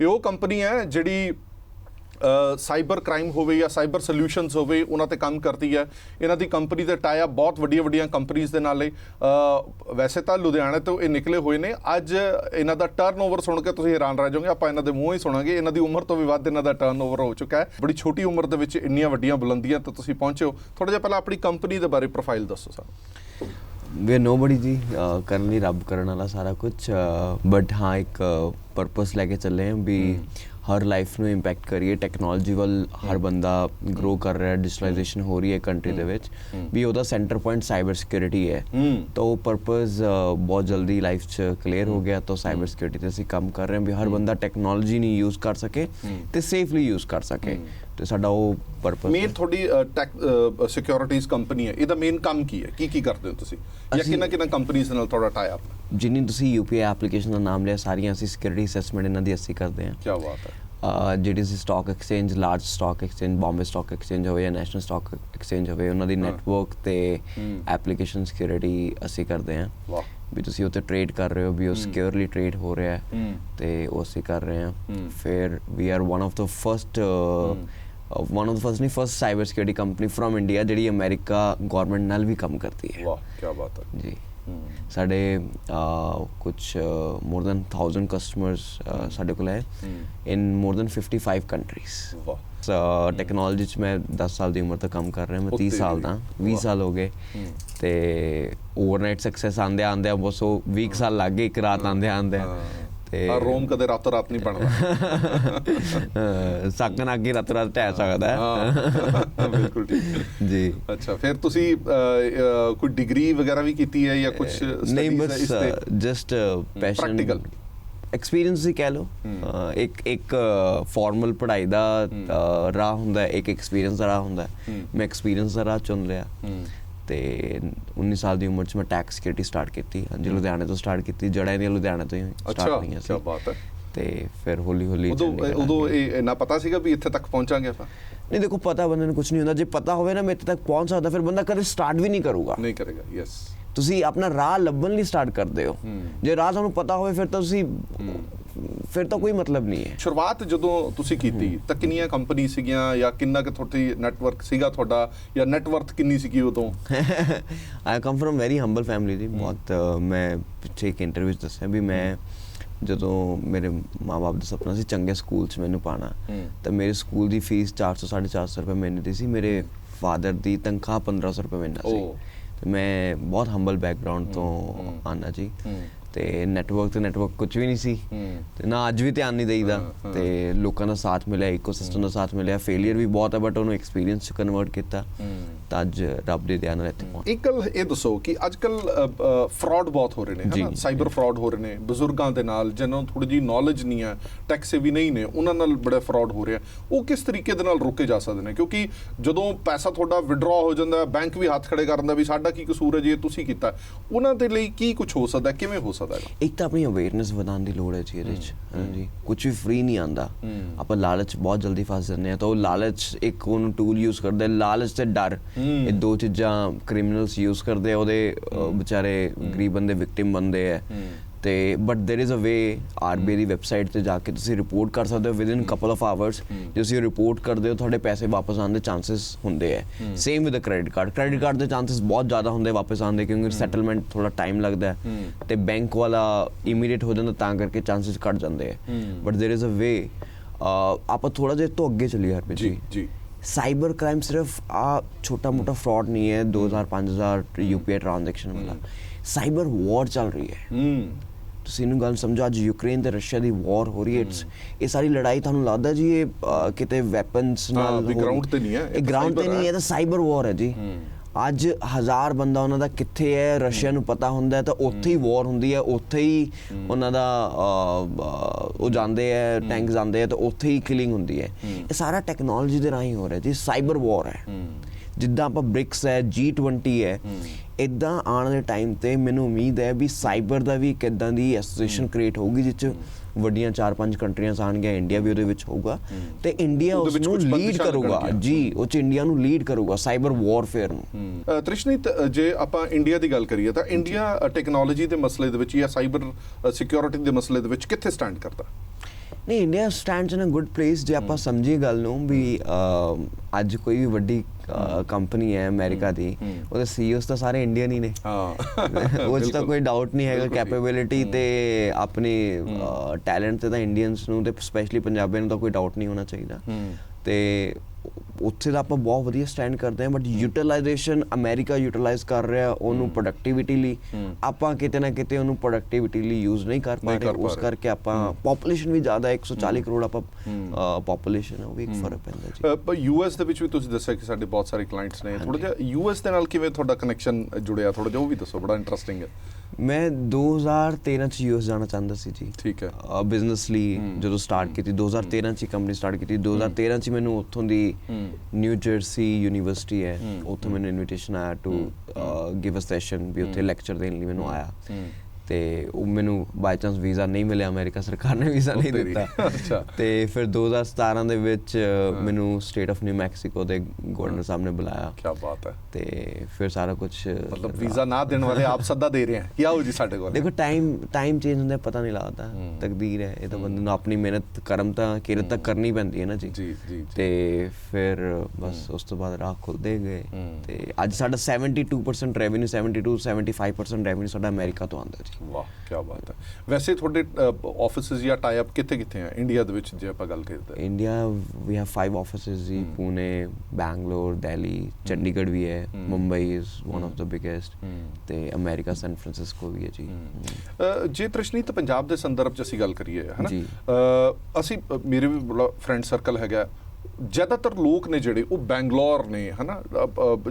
Speaker 1: ਇਹ ਉਹ ਕੰਪਨੀ ਹੈ ਜਿਹੜੀ ਸਾਈਬਰ ਕ੍ਰਾਈਮ ਹੋਵੇ ਜਾਂ ਸਾਈਬਰ ਸੋਲੂਸ਼ਨਸ ਹੋਵੇ ਉਹਨਾਂ ਤੇ ਕੰਮ ਕਰਦੀ ਹੈ। ਇਹਨਾਂ ਦੀ ਕੰਪਨੀ ਦੇ ਟਾਈ ਅਪ ਬਹੁਤ ਵੱਡੀਆਂ ਵੱਡੀਆਂ ਕੰਪਨੀਆਂ ਦੇ ਨਾਲ। ਅ, ਵੈਸੇ ਤਾਂ ਲੁਧਿਆਣੇ ਤੋਂ ਇਹ ਨਿਕਲੇ ਹੋਏ ਨੇ। ਅੱਜ ਇਹਨਾਂ ਦਾ ਟਰਨਓਵਰ ਸੁਣ ਕੇ ਤੁਸੀਂ ਹੈਰਾਨ ਰਹਿ ਜਾਓਗੇ ਆਪਾਂ ਇਹਨਾਂ ਦੇ ਮੂੰਹੋਂ ਹੀ ਸੁਣਾਂਗੇ। ਇਹਨਾਂ ਦੀ ਉਮਰ ਤੋਂ ਵੀ ਵੱਧ ਇਹਨਾਂ ਦਾ ਟਰਨਓਵਰ ਹੋ ਚੁੱਕਾ ਹੈ। ਬੜੀ ਛੋਟੀ ਉਮਰ ਦੇ ਵਿੱਚ ਇੰਨੀਆਂ ਵੱਡੀਆਂ ਬੁਲੰਦੀਆਂ ਤੇ ਤੁਸੀਂ ਪਹੁੰਚੇ ਹੋ। ਥੋੜਾ ਜਿਹਾ ਪਹਿਲਾਂ ਆਪਣੀ ਕੰਪਨੀ ਦੇ ਬਾਰੇ ਪ੍ਰੋਫਾਈਲ ਦੱਸੋ ਸਾਨੂੰ।
Speaker 2: ਵੀ ਨੋਬਡੀ ਜੀ। ਕਰਨ ਲਈ ਰੱਬ ਕਰਨ ਵਾਲਾ ਸਾਰਾ ਕੁਝ ਬਟ ਹਾਂ ਇੱਕ ਪਰਪਸ ਲੈ ਕੇ ਚੱਲੇ ਹਾਂ ਵੀ ਹਰ ਲਾਈਫ ਨੂੰ ਇੰਪੈਕਟ ਕਰੀਏ ਟੈਕਨੋਲੋਜੀ ਵੱਲ ਹਰ ਬੰਦਾ ਗਰੋ ਕਰ ਰਿਹਾ ਹੈ ਡਿਜੀਟਲਾਈਜੇਸ਼ਨ ਹੋ ਰਹੀ ਹੈ ਕੰਟਰੀ ਦੇ ਵਿੱਚ ਵੀ ਉਹਦਾ ਸੈਂਟਰ ਪੁਆਇੰਟ ਸਾਈਬਰ ਸਿਕਿਉਰਿਟੀ ਹੈ।
Speaker 1: ਹੂੰ
Speaker 2: ਤਾਂ ਉਹ ਪਰਪਸ ਬਹੁਤ ਜਲਦੀ ਲਾਈਫ 'ਚ ਕਲੀਅਰ ਹੋ ਗਿਆ ਤਾਂ ਸਾਈਬਰ ਸਿਕਿਉਰਿਟੀ ਤੇ ਅਸੀਂ ਕੰਮ ਕਰ ਰਹੇ ਹਾਂ ਵੀ ਹਰ ਬੰਦਾ ਟੈਕਨੋਲੋਜੀ ਨੂੰ ਯੂਜ਼ ਕਰ ਸਕੇ ਤੇ ਸੇਫਲੀ ਯੂਜ਼ ਕਰ ਸਕੇ। ਤੇ ਸਾਡਾ ਉਹ ਪਰਪਸ
Speaker 1: ਮੇਨ ਤੁਹਾਡੀ ਟੈਕ ਸਿਕਿਉਰਿਟੀਜ਼ ਕੰਪਨੀ ਹੈ। ਇਹਦਾ ਮੇਨ ਕੰਮ ਕੀ ਹੈ? ਕੀ ਕੀ ਕਰਦੇ ਹੋ ਤੁਸੀਂ? ਜਾਂ ਕਿੰਨਾ ਕਿੰਨਾ ਕੰਪਨੀਆਂ ਨਾਲ ਤੁਹਾਡਾ ਟਾਈ ਅਪ
Speaker 2: ਜਿੰਨੀ ਤੁਸੀਂ ਯੂਪੀਆਈ ਐਪਲੀਕੇਸ਼ਨ ਦਾ ਨਾਮ ਲਿਆ ਸਾਰੀਆਂ ਅਸੀਂ ਸਿਕਿਉਰਿਟੀ ਅਸੈਸਮੈਂਟ ਇਹਨਾਂ ਦੀ ਅਸੀਂ ਕਰਦੇ ਹਾਂ।
Speaker 1: ਕੀ ਬਾਤ ਹੈ।
Speaker 2: ਜਿਹੜੀ ਸੀ stock exchange large stock exchange Bombay stock exchange ਹੋਵੇ ਜਾਂ ਨੈਸ਼ਨਲ ਸਟਾਕ ਐਕਸਚੇਂਜ ਹੋਵੇ ਉਹਨਾਂ ਦੀ ਨੈਟਵਰਕ ਤੇ ਐਪਲੀਕੇਸ਼ਨ ਸਿਕਿਉਰਿਟੀ ਅਸੀਂ ਕਰਦੇ ਹਾਂ।
Speaker 1: ਵਾਹ।
Speaker 2: ਵੀ ਤੁਸੀਂ ਉੱਥੇ ਟ੍ਰੇਡ ਕਰ ਰਹੇ ਹੋ ਵੀ ਉਹ ਸਿਕਿਉਰਲੀ ਟ੍ਰੇਡ ਹੋ ਰਿਹਾ ਹੂੰ। ਤੇ ਉਹ ਅਸੀਂ ਕਰ ਰਹੇ ਹਾਂ। ਫਿਰ we are one of the first one of the first ਨਹੀਂ first cyber security company firm India ਜਿਹੜੀ ਅਮਰੀਕਾ ਗਵਰਨਮੈਂਟ ਨਾਲ ਵੀ ਕੰਮ ਕਰਦੀ ਹੈ।
Speaker 1: ਵਾਹ ਕੀ ਬਾਤ ਹੈ।
Speaker 2: ਜੀ। ਸਾਡੇ ਕੁਝ ਮੋਰ ਦੈਨ 1000 ਕਸਟਮਰਸ ਸਾਡੇ ਕੋਲ ਹੈ। ਇਨ ਮੋਰ ਦੈਨ 55 ਕੰਟਰੀਜ਼
Speaker 1: ਵਾਹ।
Speaker 2: ਟੈਕਨੋਲੋਜੀ ਚ ਮੈਂ 10 ਸਾਲ ਦੀ ਉਮਰ ਤੋਂ ਕੰਮ ਕਰ ਰਿਹਾ ਮੈਂ
Speaker 1: ਉਹ
Speaker 2: 30 ਸਾਲ। ਦਾ। 20 ਸਾਲ ਹੋ ਗਏ। ਤੇ ਓਵਰਨਾਈਟ ਸਕਸੈਸ ਆਂਦੇ ਆਂਦੇ ਬਸ ਉਹ 20 ਸਾਲ ਲੱਗ ਗਏ ਇੱਕ ਰਾਤ ਆਂਦੇ ਆਂਦੇ ਤੇ
Speaker 1: ਆ ਰੋਮ ਕਦੇ ਰਾਤੋਂ ਰਾਤ ਨਹੀਂ ਬਣਦਾ।
Speaker 2: ਸਕਨ ਅੱਗੇ ਰਾਤ ਰਾਤ ਢਹਿ ਸਕਦਾ ਹੈ।
Speaker 1: ਬਿਲਕੁਲ ਠੀਕ।
Speaker 2: ਜੀ।
Speaker 1: ਅੱਛਾ ਫਿਰ ਤੁਸੀਂ ਕੋਈ ਡਿਗਰੀ ਵਗੈਰਾ ਵੀ ਕੀਤੀ ਹੈ ਜਾਂ ਕੁਝ
Speaker 2: ਨਹੀਂ ਬਸ ਜਸਟ ਪੈਸ਼ਨ
Speaker 1: Practical.
Speaker 2: ਐਕਸਪੀਰੀਅੰਸ ਹੀ ਕਹਿ ਅਹ, ਇੱਕ ਇੱਕ ਫਾਰਮਲ ਪੜ੍ਹਾਈ ਦਾ ਰਾਹ ਹੁੰਦਾ ਇੱਕ ਐਕਸਪੀਰੀਅੰਸ ਦਾ ਰਾਹ ਹੁੰਦਾ। ਮੈਂ ਐਕਸਪੀਰੀਅੰਸ ਦਾ ਰਾਹ ਚੁਣ ਲਿਆ। ਤੇ 19 ਸਾਲ ਦੀ ਉਮਰ 'ਚ ਮੈਂ ਟੈਕਸ ਸਿਕਿਉਰਿਟੀ ਸਟਾਰਟ ਕੀਤੀ ਹਾਂਜੀ ਲੁਧਿਆਣੇ ਤੋਂ ਸਟਾਰਟ ਕੀਤੀ ਜੜ੍ਹਾਂ ਦੀਆਂ ਲੁਧਿਆਣੇ ਤੋਂ ਹੀ ਸਟਾਰਟ ਹੋਈਆਂ
Speaker 1: ਕੀ
Speaker 2: ਸੀ
Speaker 1: ਬਾਤ ਹੈ।
Speaker 2: ਤੇ ਫਿਰ ਹੌਲੀ ਹੌਲੀ
Speaker 1: ਉਦੋਂ ਉਦੋਂ। ਇਹ ਇੰਨਾ ਪਤਾ ਸੀਗਾ ਵੀ ਇੱਥੇ ਤੱਕ ਪਹੁੰਚਾਂਗੇ ਆਪਾਂ?
Speaker 2: ਨਹੀਂ ਦੇਖੋ ਪਤਾ ਬੰਦੇ ਨੂੰ ਕੁਝ ਨਹੀਂ ਹੁੰਦਾ। ਜੇ ਪਤਾ ਹੋਵੇ ਨਾ ਮੈਂ ਇੱਥੇ ਤੱਕ ਪਹੁੰਚ ਸਕਦਾ ਫਿਰ ਬੰਦਾ ਕਦੇ ਸਟਾਰਟ ਵੀ ਨਹੀਂ ਕਰੂਗਾ।
Speaker 1: ਨਹੀਂ ਕਰੇਗਾ ਯੈਸ
Speaker 2: ਤੁਸੀਂ ਆਪਣਾ ਰਾਹ ਲੱਭਣ ਲਈ ਸਟਾਰਟ ਕਰਦੇ ਹੋ। ਜੇ ਰਾਹ ਤੁਹਾਨੂੰ ਪਤਾ ਹੋਵੇ ਫਿਰ ਤਾਂ ਤੁਸੀਂ ਫਿਰ ਤਾਂ ਕੋਈ ਮਤਲਬ ਨਹੀਂ ਹੈ।
Speaker 1: ਸ਼ੁਰੂਆਤ ਜਦੋਂ ਤੁਸੀਂ ਕੀਤੀ ਤਾਂ ਕਿੰਨੀਆਂ ਕੰਪਨੀ ਸੀਗੀਆਂ ਜਾਂ ਕਿੰਨਾ ਕਿ ਤੁਹਾਡੀ ਨੈਟਵਰਕ ਸੀਗਾ ਤੁਹਾਡਾ ਜਾਂ ਨੈਟਵਰਥ ਕਿੰਨੀ ਸੀਗੀ ਉਦੋਂ?
Speaker 2: I come from very humble family ਜੀ ਬਹੁਤ ਮੈਂ ਪਿੱਛੇ ਇੱਕ ਇੰਟਰਵਿਊ ਦੱਸਿਆ ਵੀ ਮੈਂ ਜਦੋਂ ਮੇਰੇ ਮਾਪੇ ਦਾ ਸੁਪਨਾ ਸੀ ਚੰਗੇ ਸਕੂਲ 'ਚ ਮੈਨੂੰ ਪਾਣਾ। ਤਾਂ ਮੇਰੇ ਸਕੂਲ ਦੀ ਫੀਸ 400 450 ਰੁਪਏ ਮਹੀਨੇ ਦੀ ਸੀ। ਮੇਰੇ ਫਾਦਰ ਦੀ ਤਨਖਾਹ 1500 ਰੁਪਏ ਮਹੀਨਾ ਸੀ। ਤੇ ਮੈਂ ਬਹੁਤ ਹੰਬਲ ਬੈਕਗ੍ਰਾਉਂਡ ਤੋਂ ਆਨਾ ਜੀ। ਤੇ ਨੈਟਵਰਕ ਤੇ ਨੈਟਵਰਕ ਕੁਝ ਵੀ ਨਹੀਂ ਸੀ। ਤੇ ਨਾ ਅੱਜ ਵੀ ਧਿਆਨ ਨਹੀਂ ਦੇਈਦਾ। ਤੇ ਲੋਕਾਂ ਦਾ ਸਾਥ ਮਿਲਿਆ ਇਕੋਸਿਸਟਮ ਦਾ ਸਾਥ ਮਿਲਿਆ। ਫੇਲਿਅਰ ਵੀ ਬਹੁਤ ਹੈ ਬਟ ਉਹਨੂੰ ਐਕਸਪੀਰੀਅੰਸ ਚ ਕਨਵਰਟ ਕੀਤਾ ਤਾਂ ਅੱਜ ਰੱਬ ਦੇ ਧਿਆਨ ਨਾਲ ਇੱਥੇ ਪਹੁੰਚ
Speaker 1: ਇੱਕ ਗੱਲ ਇਹ ਦੱਸੋ ਕਿ ਅੱਜ ਕੱਲ ਫਰਾਡ ਬਹੁਤ ਹੋ ਰਹੇ ਨੇ ਹਨਾ? ਸਾਈਬਰ ਫਰਾਡ ਹੋ ਰਹੇ ਨੇ ਬਜ਼ੁਰਗਾਂ ਦੇ ਨਾਲ ਜਿਨ੍ਹਾਂ ਨੂੰ ਥੋੜੀ ਜੀ ਨੌਲੇਜ ਨਹੀਂ ਹੈ ਟੈਕਸ ਵੀ ਨਹੀਂ ਨੇ ਉਹਨਾਂ ਨਾਲ ਬੜਾ ਫਰਾਡ ਹੋ ਰਿਹਾ। ਉਹ ਕਿਸ ਤਰੀਕੇ ਦੇ ਨਾਲ ਰੋਕੇ ਜਾ ਸਕਦੇ ਨੇ? ਕਿਉਂਕਿ ਜਦੋਂ ਪੈਸਾ ਤੁਹਾਡਾ ਵਿਡਰਾ ਹੋ ਜਾਂਦਾ ਬੈਂਕ ਵੀ ਹੱਥ ਖੜੇ ਕਰ ਦਿੰਦਾ ਵੀ ਸਾਡਾ ਕੀ ਕਸੂਰ ਹੈ ਜੀ ਤੁਸੀਂ ਕੀਤਾ। ਉਹਨਾਂ ਦੇ ਲਈ ਕੀ ਕੁਝ ਹੋ ਸਕਦਾ ਕਿਵੇਂ ਹੋ ਸਕਦਾ? ਹੈ
Speaker 2: ਇੱਕ ਤਾਂ ਆਪਣੀ ਅਵੇਅਰਨੈਸ ਵਧਾਉਣ ਦੀ ਲੋੜ ਹੈ ਜੀ ਇਹਦੇ ਚ ਹਾਂਜੀ। ਕੁਝ ਵੀ ਫ੍ਰੀ ਨਹੀਂ ਆਂਦਾ ਆਪਾਂ ਲਾਲਚ ਬਹੁਤ ਜਲਦੀ ਫਸ ਜਾਂਦੇ ਆ ਤਾਂ ਉਹ ਲਾਲਚ ਇੱਕ ਉਹਨੂੰ ਟੂਲ ਯੂਜ਼ ਕਰਦੇ ਆ, ਲਾਲਚ ਤੇ ਡਰ। ਇਹ ਦੋ ਚੀਜ਼ਾਂ ਕ੍ਰਿਮੀਨਲਸ ਯੂਜ਼ ਕਰਦੇ ਆ ਉਹਦੇ ਵਿਚਾਰੇ ਗਰੀਬ ਬੰਦੇ ਵਿਕਟਿਮ ਬੰਦੇ ਆ। ਤੇ but there is a way RBI ਦੀ ਵੈਬਸਾਈਟ ਤੇ ਜਾ ਕੇ ਤੁਸੀਂ ਰਿਪੋਰਟ ਕਰ ਸਕਦੇ ਹੋ ਵਿਦਿਨ ਕਪਲ ਆਫ ਆਵਰਸ ਜੇ ਤੁਸੀਂ ਰਿਪੋਰਟ ਕਰਦੇ ਹੋ ਤੁਹਾਡੇ ਪੈਸੇ ਵਾਪਸ ਆਉਣ ਦੇ ਚਾਂਸਸ ਹੁੰਦੇ ਆ same with credit card credit card ਦੇ ਚਾਂਸਸ ਬਹੁਤ ਜ਼ਿਆਦਾ ਹੁੰਦੇ ਵਾਪਸ ਆਉਣ ਦੇ ਕਿਉਂਕਿ ਸੈਟਲਮੈਂਟ ਥੋੜਾ ਟਾਈਮ ਲੱਗਦਾ ਹੈ ਤੇ ਬੈਂਕ ਵਾਲਾ ਇਮੀਡੀਏਟ ਹੋ ਜਾਂਦਾ ਤਾਂ ਕਰਕੇ ਚਾਂਸਸ ਘਟ ਜਾਂਦੇ ਆ but there is a way ਆਪਾਂ ਥੋੜਾ ਜਿਹਾ ਇਹ ਤੋਂ ਅੱਗੇ ਚੱਲੀਏ ਹਰਪ੍ਰੀਤ
Speaker 1: ਜੀ
Speaker 2: ਜੀ
Speaker 1: ਜੀ
Speaker 2: ਸਾਈਬਰ ਕ੍ਰਾਈਮ ਸਿਰਫ ਆ ਛੋਟਾ ਮੋਟਾ ਫਰਾਡ ਨਹੀਂ ਹੈ 2000 5000 ਯੂਪੀਆਈ ਟ੍ਰਾਂਜੈਕਸ਼ਨ ਵਾਲਾ ਸਾਈਬਰ ਵਾਰ ਚੱਲ ਰਹੀ ਹੈ
Speaker 1: ਹੂੰ
Speaker 2: ਤੁਸੀਂ ਇਹਨੂੰ ਗੱਲ ਸਮਝੋ ਅੱਜ ਯੂਕਰੇਨ ਤੇ ਰਸ਼ੀਆ ਦੀ ਵਾਰ ਹੋ ਰਹੀ ਹੈ ਇਹ ਸਾਰੀ ਲੜਾਈ ਤੁਹਾਨੂੰ ਲੱਗਦਾ ਜੀ ਇਹ ਕਿਤੇ ਵੈਪਨਸ
Speaker 1: ਹਾਂ,
Speaker 2: ਨਾਲ ਹੋ ਰਹੀ-
Speaker 1: ground ਤੇ ਨਹੀਂ ਹੈ, ਇਹ
Speaker 2: ਗਰਾਊਂਡ ਤੇ ਨਹੀਂ
Speaker 1: ਹੈ।
Speaker 2: ਹੈ। ਤਾਂ ਸਾਈਬਰ ਵਾਰ ਹੈ ਜੀ। ਅੱਜ ਹਜ਼ਾਰ ਬੰਦਾ ਉਹਨਾਂ ਦਾ ਕਿੱਥੇ ਹੈ ਰਸ਼ੀਆ ਨੂੰ ਪਤਾ ਹੁੰਦਾ ਹੈ ਤਾਂ ਉੱਥੇ ਹੀ ਵਾਰ ਹੁੰਦੀ ਹੈ ਉੱਥੇ ਹੀ ਉਹਨਾਂ ਦਾ ਉਹ ਜਾਂਦੇ ਹੈ ਟੈਂਕ ਜਾਂਦੇ ਆ ਤਾਂ ਉੱਥੇ ਹੀ ਕਿਲਿੰਗ ਹੁੰਦੀ ਹੈ। ਇਹ ਸਾਰਾ ਟੈਕਨੋਲੋਜੀ ਦੇ ਰਾਹੀਂ ਹੋ ਰਿਹਾ ਜੀ ਸਾਈਬਰ ਵਾਰ ਹੈ। ਜਿੱਦਾਂ ਆਪਾਂ ਬ੍ਰਿਕਸ ਹੈ G20 ਹੈ। ਇਦਾਂ ਆਉਣ ਦੇ ਟਾਈਮ ਤੇ ਮੈਨੂੰ ਉਮੀਦ ਹੈ ਵੀ ਸਾਈਬਰ ਦਾ ਵੀ ਇੱਕ ਇਦਾਂ ਦੀ ਐਸੋਸੀਏਸ਼ਨ ਕ੍ਰੀਏਟ ਹੋਊਗੀ ਜਿਸ ਚ ਵੱਡੀਆਂ 4-5 ਕੰਟਰੀਆਂ ਆਣਗੀਆਂ ਇੰਡੀਆ ਵੀ ਉਹਦੇ ਵਿੱਚ ਹੋਊਗਾ। ਤੇ ਇੰਡੀਆ ਉਸ ਨੂੰ ਲੀਡ ਕਰੂਗਾ। ਜੀ ਉਹ ਚ ਇੰਡੀਆ ਨੂੰ ਲੀਡ ਕਰੂਗਾ ਸਾਈਬਰ ਵਾਰਫੇਅਰ ਨੂੰ।
Speaker 1: ਤ੍ਰਿਸ਼ਨੀਤ ਜੇ ਆਪਾਂ ਇੰਡੀਆ ਦੀ ਗੱਲ ਕਰੀਏ ਤਾਂ ਇੰਡੀਆ ਟੈਕਨੋਲੋਜੀ ਦੇ ਮਸਲੇ ਦੇ ਵਿੱਚ ਜਾਂ ਸਾਈਬਰ ਸਿਕਿਉਰਿਟੀ ਦੇ ਮਸਲੇ ਦੇ ਵਿੱਚ ਕਿੱਥੇ ਸਟੈਂਡ ਕਰਦਾ?
Speaker 2: ਨਹੀਂ India stands in a good place ਜੇ ਆਪਾਂ ਸਮਝੀਏ ਗੱਲ ਨੂੰ ਵੀ ਅੱਜ ਕੋਈ ਵੀ ਵੱਡੀ ਕੰਪਨੀ ਹੈ। ਅਮਰੀਕਾ ਦੀ ਉਹਦੇ ਸੀਈਓਸ ਤਾਂ ਸਾਰੇ ਇੰਡੀਅਨ ਹੀ ਨੇ।
Speaker 1: ਹਾਂ।
Speaker 2: ਉਹ 'ਚ ਤਾਂ ਕੋਈ ਡਾਊਟ ਨਹੀਂ ਹੈਗਾ। ਕੈਪੇਬਿਲਿਟੀ ਤੇ ਆਪਣੀ ਟੈਲੈਂਟ ਤੇ ਤਾਂ ਇੰਡੀਅਨਸ ਨੂੰ ਤੇ ਸਪੈਸ਼ਲੀ ਪੰਜਾਬੀਆਂ ਨੂੰ ਤਾਂ ਕੋਈ ਡਾਊਟ ਨਹੀਂ ਹੋਣਾ ਚਾਹੀਦਾ। ਤੇ ਉੱਥੇ ਤਾਂ ਆਪਾਂ ਬਹੁਤ ਵਧੀਆ ਸਟੈਂਡ ਕਰਦੇ ਹਾਂ ਬਟ ਯੂਟਿਲਾਈਜੇਸ਼ਨ ਅਮਰੀਕਾ ਯੂਟਿਲਾਈਜ਼ ਕਰ ਰਿਹਾ ਉਹਨੂੰ ਪ੍ਰੋਡਕਟਿਵਿਟੀ ਲਈ। ਆਪਾਂ ਕਿਤੇ ਨਾ ਕਿਤੇ ਉਹਨੂੰ ਪ੍ਰੋਡਕਟਿਵਿਟੀ ਲਈ ਯੂਜ਼ ਨਹੀਂ ਕਰ ਪਾ ਰਹੇ। ਉਸ। ਕਰਕੇ ਆਪਾਂ ਪੋਪੂਲੇਸ਼ਨ ਵੀ ਜ਼ਿਆਦਾ ਹੈ, 140 ਕਰੋੜ ਆਪਾਂ ਪੋਪੂਲੇਸ਼ਨ ਹੈ ਉਹ ਵੀ ਇੱਕ ਫ਼ਰਕ ਪੈਂਦਾ ਜੀ।
Speaker 1: ਪਰ ਯੂਐਸ ਦੇ ਵਿੱਚ ਵੀ ਤੁਸੀਂ ਦੱਸਿਆ ਕਿ ਸਾਡੇ ਬਹੁਤ ਸਾਰੇ ਕਲਾਇੰਟਸ ਨੇ। ਥੋੜਾ ਜਿਹਾ ਯੂਐਸ ਦੇ ਨਾਲ ਕਿਵੇਂ ਤੁਹਾਡਾ ਕਨੈਕਸ਼ਨ ਜੁੜਿਆ? ਥੋੜਾ ਜਿਹਾ ਉਹ ਵੀ ਦੱਸੋ ਬੜਾ ਇੰਟਰਸਟਿੰਗ ਹੈ।
Speaker 2: ਮੈਂ 2013 ਚ ਯੂਐਸ ਜਾਣਾ ਚਾਹੁੰਦਾ ਸੀ ਜੀ।
Speaker 1: ਠੀਕ ਹੈ।
Speaker 2: ਬਿਜ਼ਨਸ ਲਈ ਜਦੋਂ ਸਟਾਰਟ ਕੀਤੀ 2013 ਚ ਕੰਪਨੀ ਸਟਾਰਟ ਕੀਤੀ। 2013 ਚ ਮੈਨੂੰ ਉੱਥੋਂ ਦੀ ਨਿਊ ਜਰਸੀ ਯੂਨੀਵਰਸਿਟੀ ਹੈ। ਉੱਥੋਂ ਮੈਨੂੰ ਇਨਵੀਟੇਸ਼ਨ ਆਇਆ ਟੂ ਗਿਵ ਅ ਸੈਸ਼ਨ ਵੀ ਉੱਥੇ ਲੈਕਚਰ ਦੇਣ ਲਈ ਮੈਨੂੰ ਆਇਆ। ਤੇ ਉਹ ਮੈਨੂੰ ਬਾਈ ਚਾਂਸ ਵੀਜ਼ਾ ਨਹੀਂ ਮਿਲਿਆ ਅਮਰੀਕਾ ਸਰਕਾਰ ਨੇ ਵੀਜ਼ਾ ਨਹੀਂ। ਦਿੱਤਾ।
Speaker 1: ਅੱਛਾ।
Speaker 2: ਤੇ ਫਿਰ 2017 ਦੇ ਵਿੱਚ ਮੈਨੂੰ ਸਟੇਟ ਆਫ ਨਿਊ ਮੈਕਸੀਕੋ ਦੇ ਗਵਰਨਰ ਸਾਹਿਬ ਨੇ ਬੁਲਾਇਆ।
Speaker 1: ਕੀ ਬਾਤ ਹੈ।
Speaker 2: ਤੇ ਫਿਰ ਸਾਰਾ ਕੁਝ
Speaker 1: ਮਤਲਬ ਵੀਜ਼ਾ ਨਾ ਦੇਣ ਵਾਲੇ ਆਪ ਸੱਦਾ ਦੇ ਰਹੇ ਹਨ ਕੀ ਆਓ ਜੀ ਸਾਡੇ ਕੋਲ?
Speaker 2: ਦੇਖੋ ਟਾਈਮ ਟਾਈਮ ਚੇਂਜ ਹੁੰਦਾ ਪਤਾ ਨਹੀਂ ਲੱਗਦਾ। ਤਕਦੀਰ ਹੈ ਇਹ ਤਾਂ ਬੰਦੇ ਨੂੰ ਆਪਣੀ ਮਿਹਨਤ ਕਰਮ ਤਾਂ ਕਿਰਤ ਤਾਂ ਕਰਨੀ ਪੈਂਦੀ ਹੈ ਨਾ ਜੀ।
Speaker 1: ਜੀ, ਜੀ।
Speaker 2: ਤੇ ਫਿਰ ਬਸ ਉਸ ਤੋਂ ਬਾਅਦ ਰਾਹ ਖੁੱਲਦੇ ਗਏ। ਤੇ ਅੱਜ ਸਾਡਾ 72% ਰੈਵਨਿਊ 72 75% ਰੈਵਨਿਊ ਸਾਡਾ ਅਮਰੀਕਾ ਤੋਂ ਆਉਂਦਾ
Speaker 1: ਵਾਹ ਕੀ ਬਾਤ ਹੈ। ਵੈਸੇ ਤੁਹਾਡੇ ਆਫਿਸਿਸ ਜਾਂ ਟਾਈ ਅਪ ਕਿੱਥੇ ਕਿੱਥੇ ਆ? ਇੰਡੀਆ ਦੇ ਵਿੱਚ ਜੇ ਆਪਾਂ ਗੱਲ ਕਰਦੇ
Speaker 2: ਇੰਡੀਆ ਵੀ ਹੈਵ 5 ਆਫਿਸਿਸ ਜੀ ਪੁਣੇ ਬੈਂਗਲੌਰ ਦਿੱਲੀ ਚੰਡੀਗੜ੍ਹ ਵੀ ਹੈ Mumbai is one of the biggest ਤੇ ਅਮਰੀਕਾ ਸੈਨ ਫਰਾਂਸਿਸਕੋ ਵੀ ਹੈ ਜੀ।
Speaker 1: ਜੇ ਤ੍ਰਿਸ਼ਨੀ ਤੇ ਪੰਜਾਬ ਦੇ ਸੰਦਰਭ 'ਚ ਅਸੀਂ ਗੱਲ ਕਰੀਏ ਹਨਾ? ਅਸੀਂ ਮੇਰੇ ਵੀ ਬੜਾ ਫਰੈਂਡ ਸਰਕਲ ਹੈਗਾ। ਜ਼ਿਆਦਾਤਰ ਲੋਕ ਨੇ ਜਿਹੜੇ ਉਹ ਬੈਂਗਲੌਰ ਨੇ ਹਨਾ?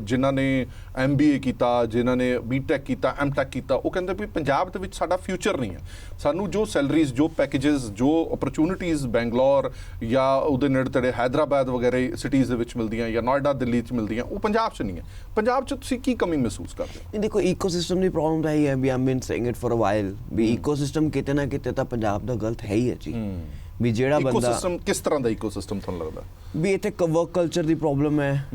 Speaker 1: ਜਿਨ੍ਹਾਂ ਨੇ ਐਮਬੀਏ ਕੀਤਾ ਜਿਨ੍ਹਾਂ ਨੇ ਬੀਟੈਕ ਕੀਤਾ ਐਮਟੈਕ ਕੀਤਾ ਉਹ ਕਹਿੰਦੇ ਵੀ ਪੰਜਾਬ ਦੇ ਵਿੱਚ ਸਾਡਾ ਫਿਊਚਰ ਨਹੀਂ ਹੈ। ਸਾਨੂੰ ਜੋ ਸੈਲਰੀਜ਼ ਜੋ ਪੈਕੇजेस ਜੋ ਓਪਰਚੁਨਿਟੀਜ਼ ਬੈਂਗਲੌਰ ਜਾਂ ਉਹਦੇ ਨੇੜੇ ਤੇੜੇ ਹైదరాబాద్ ਵਗੈਰਾ ਸਿਟੀਜ਼ ਦੇ ਵਿੱਚ ਮਿਲਦੀਆਂ ਜਾਂ ਨੋਇਡਾ ਦਿੱਲੀ 'ਚ ਮਿਲਦੀਆਂ ਉਹ ਪੰਜਾਬ 'ਚ ਨਹੀਂ ਹੈ। ਪੰਜਾਬ 'ਚ ਤੁਸੀਂ ਕੀ ਕਮੀ ਮਹਿਸੂਸ ਕਰਦੇ ਹੋ?
Speaker 2: ਇਹ ਦੇਖੋ ਇਕੋਸਿਸਟਮ ਦੀ ਪ੍ਰੋਬਲਮ ਰਹੀ ਹੈ we am been saying it for a while we ecosystem ਕਿਤੇ ਨਾ ਕਿਤੇ ਤਾਂ ਪੰਜਾਬ ਦਾ ਗਲਤ ਹੈ ਹੀ ਹੈ ਜੀ। ਵੀ ਜਿਹੜਾ ਬੰਦਾ
Speaker 1: ਇਕੋਸਿਸਟਮ ਕਿਸ ਤਰ੍ਹਾਂ ਦਾ ਇਕੋਸਿਸਟਮ ਤੁਹਾਨੂੰ ਲੱਗਦਾ?
Speaker 2: ਵੀ ਇੱਥੇ ਵਰਕ ਕਲਚਰ ਦੀ ਪ੍ਰੋਬਲਮ ਹੈ।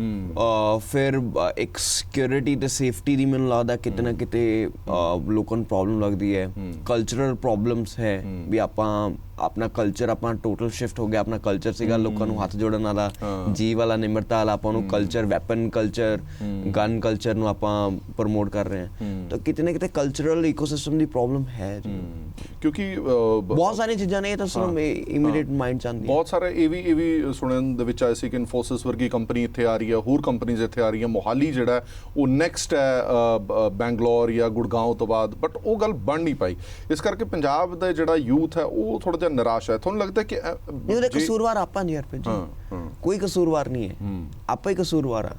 Speaker 2: ਫਿਰ ਇੱਕ ਸਿਕਿਉਰਿਟੀ ਤੇ ਸੇਫਟੀ ਦੀ ਮੈਨੂੰ ਲੱਗਦਾ ਕਿਤੇ ਨਾ ਕਿਤੇ ਲੋਕਾਂ ਨੂੰ ਪ੍ਰੋਬਲਮ ਲੱਗਦੀ ਹੈ। ਕਲਚਰਲ ਪ੍ਰੋਬਲਮਸ ਹੈ ਵੀ ਆਪਾਂ ਆਪਣਾ ਕਲਚਰ ਆਪਾਂ ਟੋਟਲ ਸ਼ਿਫਟ ਹੋ ਗਿਆ ਆਪਣਾ ਕਲਚਰ ਸੀਗਾ ਲੋਕਾਂ ਨੂੰ ਹੱਥ ਜੋੜਨ ਵਾਲਾ ਜੀ ਵਾਲਾ ਨਿਮਰਤਾ ਵਾਲਾ ਆਪਾਂ ਨੂੰ culture weapon culture gun culture ਨੂੰ ਆਪਾਂ ਪ੍ਰਮੋਟ ਕਰ ਰਹੇ ਹਾਂ। ਤਾਂ ਕਿਤੇ ਨਾ ਕਿਤੇ ਕਲਚਰਲ ਇਕੋਸਿਸਟਮ ਦੀ ਪ੍ਰੋਬਲਮ ਹੈ
Speaker 1: ਕਿਉਂਕਿ
Speaker 2: ਬਹੁਤ ਸਾਰੀਆਂ ਚੀਜ਼ਾਂ ਨੇ ਇਹ ਤਾਂ ਸਿਰਫ ਇਮੀਡੀਏਟ ਮਾਈਂਡ ਚ
Speaker 1: ਬਹੁਤ ਸਾਰੇ ਇਹ ਵੀ ਇਹ ਵੀ ਸੁਣਨ ਦੇ ਵਿੱਚ ਆਇਆ ਸੀ ਕਿ ਇਨਫੋਸਿਸ ਵਰਗੀ ਕੰਪਨੀ ਇੱਥੇ ਆ ਰਹੀ ਹੈ ਹੋਰ ਕੰਪਨੀਆਂ ਇੱਥੇ ਆ ਰਹੀਆਂ ਮੋਹਾਲੀ ਜਿਹੜਾ ਉਹ ਨੈਕਸਟ ਹੈ ਬੈਂਗਲੌਰ ਜਾਂ ਗੁੜਗਾਉਂ ਤੋਂ ਬਾਅਦ ਬਟ ਉਹ ਗੱਲ ਬਣ ਨਹੀਂ ਪਾਈ। ਇਸ ਕਰਕੇ ਪੰਜਾਬ ਦਾ ਜਿਹੜਾ ਯੂਥ ਹੈ ਉਹ ਥੋੜਾ ਜਿਹਾ ਨਿਰਾਸ਼ ਹੈ। ਤੁਹਾਨੂੰ ਲੱਗਦਾ ਕਿ
Speaker 2: ਨਹੀਂ ਉਹਦੇ ਕਸੂਰਵਾਰ ਆਪਾਂ ਜੀ ਹਰਪ੍ਰੀਤ ਜੀ
Speaker 1: ਹਾਂ, ਹਾਂ।
Speaker 2: ਕੋਈ ਕਸੂਰਵਾਰ ਨਹੀਂ ਹੈ। ਆਪਾਂ ਹੀ ਕਸੂਰਵਾਰ ਆ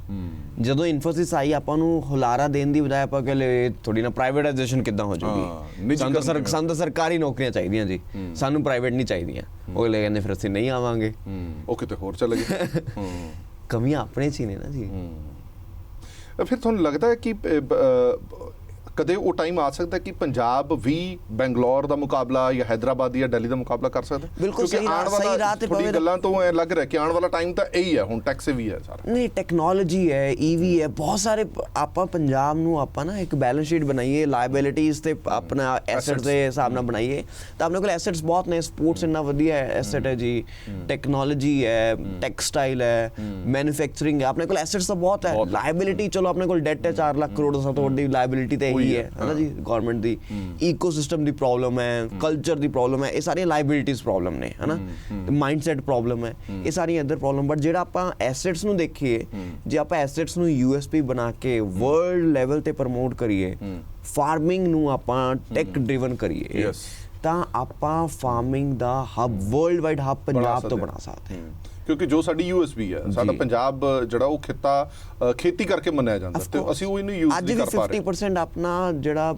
Speaker 2: ਜਦੋਂ ਇਨਫੋਸਿਸ ਆਈ ਆਪਾਂ ਨੂੰ ਹੁਲਾਰਾ ਦੇਣ ਦੀ ਬਜਾਏ ਆਪਾਂ ਕਹਿੰਦੇ ਥੋੜੀ ਨਾ ਪ੍ਰਾਈਵੇਟਾਈਜੇਸ਼ਨ ਕਿੱਦਾਂ ਹੋ ਜਾਊਗੀ? ਸਾਨੂੰ ਸਰ? ਸਾਨੂੰ ਸਰਕਾਰੀ ਨੌਕਰੀਆਂ ਚਾਹੀਦੀਆਂ ਜੀ। ਸਾਨੂੰ ਪ੍ਰਾਈਵੇਟ ਨਹੀਂ ਚਾਹੀਦੀਆਂ। ਉਹ ਅਗਲੇ ਕਹਿੰਦੇ ਫਿਰ ਅਸੀਂ ਨਹੀਂ ਆਵਾਂਗੇ।
Speaker 1: ਉਹ ਕਿਤੇ ਹੋਰ ਚਲੇ ਹੂੰ।
Speaker 2: ਕਮੀਆਂ ਆਪਣੇ ਚ ਹੀ ਨੇ ਨਾ ਜੀ।
Speaker 1: ਫਿਰ ਤੁਹਾਨੂੰ ਲੱਗਦਾ ਹੈ ਕਿ ਕਦੇ ਉਹ ਟਾਈਮ ਆ ਸਕਦਾ ਕਿ ਪੰਜਾਬ ਵੀ ਬੈਂਗਲੌਰ ਦਾ ਮੁਕਾਬਲਾ ਜਾਂ ਹైదరాబాద్ ਜਾਂ ਦਿੱਲੀ ਦਾ ਮੁਕਾਬਲਾ ਕਰ ਸਕਦਾ?
Speaker 2: ਬਿਲਕੁਲ ਸਹੀ ਰਾਹ ਸਹੀ ਰਾਹ ਤੇ ਪਵੇ
Speaker 1: ਗੱਲਾਂ ਤੋਂ ਐ ਲੱਗ ਰਿਹਾ ਕਿ ਆਉਣ ਵਾਲਾ ਟਾਈਮ ਤਾਂ ਇਹੀ ਹੈ ਹੁਣ ਟੈਕਸ ਵੀ ਹੈ ਸਾਰਾ।
Speaker 2: ਨਹੀਂ ਟੈਕਨੋਲੋਜੀ ਹੈ ਈਵੀ ਹੈ ਬਹੁਤ ਸਾਰੇ ਆਪਾਂ ਪੰਜਾਬ ਨੂੰ ਆਪਾਂ ਨਾ ਇੱਕ ਬੈਲੈਂਸ ਸ਼ੀਟ ਬਣਾਈਏ ਲਾਇਬਿਲਿਟੀਜ਼ ਤੇ ਆਪਣਾ ਐਸੈਟਸ ਦੇ ਹਿਸਾਬ ਨਾਲ ਬਣਾਈਏ। ਤਾਂ ਆਪਣੇ ਕੋਲ ਐਸੈਟਸ ਬਹੁਤ ਨੇ ਸਪੋਰਟਸ ਇੰਨਾ ਵਧੀਆ ਐਸੈਟ ਹੈ ਜੀ ਟੈਕਨੋਲੋਜੀ ਹੈ ਟੈਕਸਟਾਈਲ ਹੈ ਮੈਨੂਫੈਕਚਰਿੰਗ ਹੈ ਆਪਣੇ ਕੋਲ ਐਸੈਟਸ ਤਾਂ ਬਹੁਤ ਹੈ। ਲਾਇਬਿਲਿਟੀ ਚਲੋ ਆਪਣੇ ਕੋਲ ਡੈਟ ਹੈ 4 ਲੱਖ ਕਰੋੜ ਦਾ ਤੋਂ ਵੱਡੀ ਲਾਇਬਿਲਿਟੀ ਤੇ
Speaker 1: ਹੈ,
Speaker 2: ਹੈ ਨਾ ਜੀ ਗਵਰਨਮੈਂਟ ਦੀ ਈਕੋਸਿਸਟਮ ਦੀ ਪ੍ਰੋਬਲਮ ਹੈ ਕਲਚਰ ਦੀ ਪ੍ਰੋਬਲਮ ਹੈ ਇਹ ਸਾਰੀਆਂ ਲਾਇਬਿਲਿਟੀਜ਼ ਪ੍ਰੋਬਲਮ ਨੇ ਹੈ ਨਾ ਮਾਈਂਡਸੈਟ ਪ੍ਰੋਬਲਮ ਹੈ ਇਹ ਸਾਰੀਆਂ ਇੱਧਰ ਪ੍ਰੋਬਲਮ ਬਟ ਜਿਹੜਾ ਆਪਾਂ ਐਸੈਟਸ ਨੂੰ ਦੇਖੀਏ ਜੇ ਆਪਾਂ ਐਸੈਟਸ ਨੂੰ ਯੂਐਸਪੀ ਬਣਾ ਕੇ ਵਰਲਡ ਲੈਵਲ ਤੇ ਪ੍ਰਮੋਟ ਕਰੀਏ ਫਾਰਮਿੰਗ ਨੂੰ ਆਪਾਂ ਟੈਕ ਡਰਿਵਨ ਕਰੀਏ. ਤਾਂ ਆਪਾਂ ਫਾਰਮਿੰਗ ਦਾ hub world wide hub Punjab ਤੋਂ। ਬਣਾ ਸਕਦੇ ਹੂੰ।
Speaker 1: ਕਿਉਂਕਿ ਜੋ ਸਾਡੀ ਯੂਐਸਬੀ ਹੈ ਸਾਡਾ। ਪੰਜਾਬ ਜਿਹੜਾ ਉਹ ਖੇਤਾ ਖੇਤੀ ਕਰਕੇ ਮੰਨਿਆ ਜਾਂਦਾ ਤੇ. ਅਸੀਂ ਉਹ ਇਹਨੂੰ ਯੂਜ਼
Speaker 2: ਅੱਜ
Speaker 1: ਨਹੀਂ
Speaker 2: ਵੀ
Speaker 1: ਕਰ ਪਾ ਰਹੇ
Speaker 2: 50% ਆਪਣਾ ਜਿਹੜਾ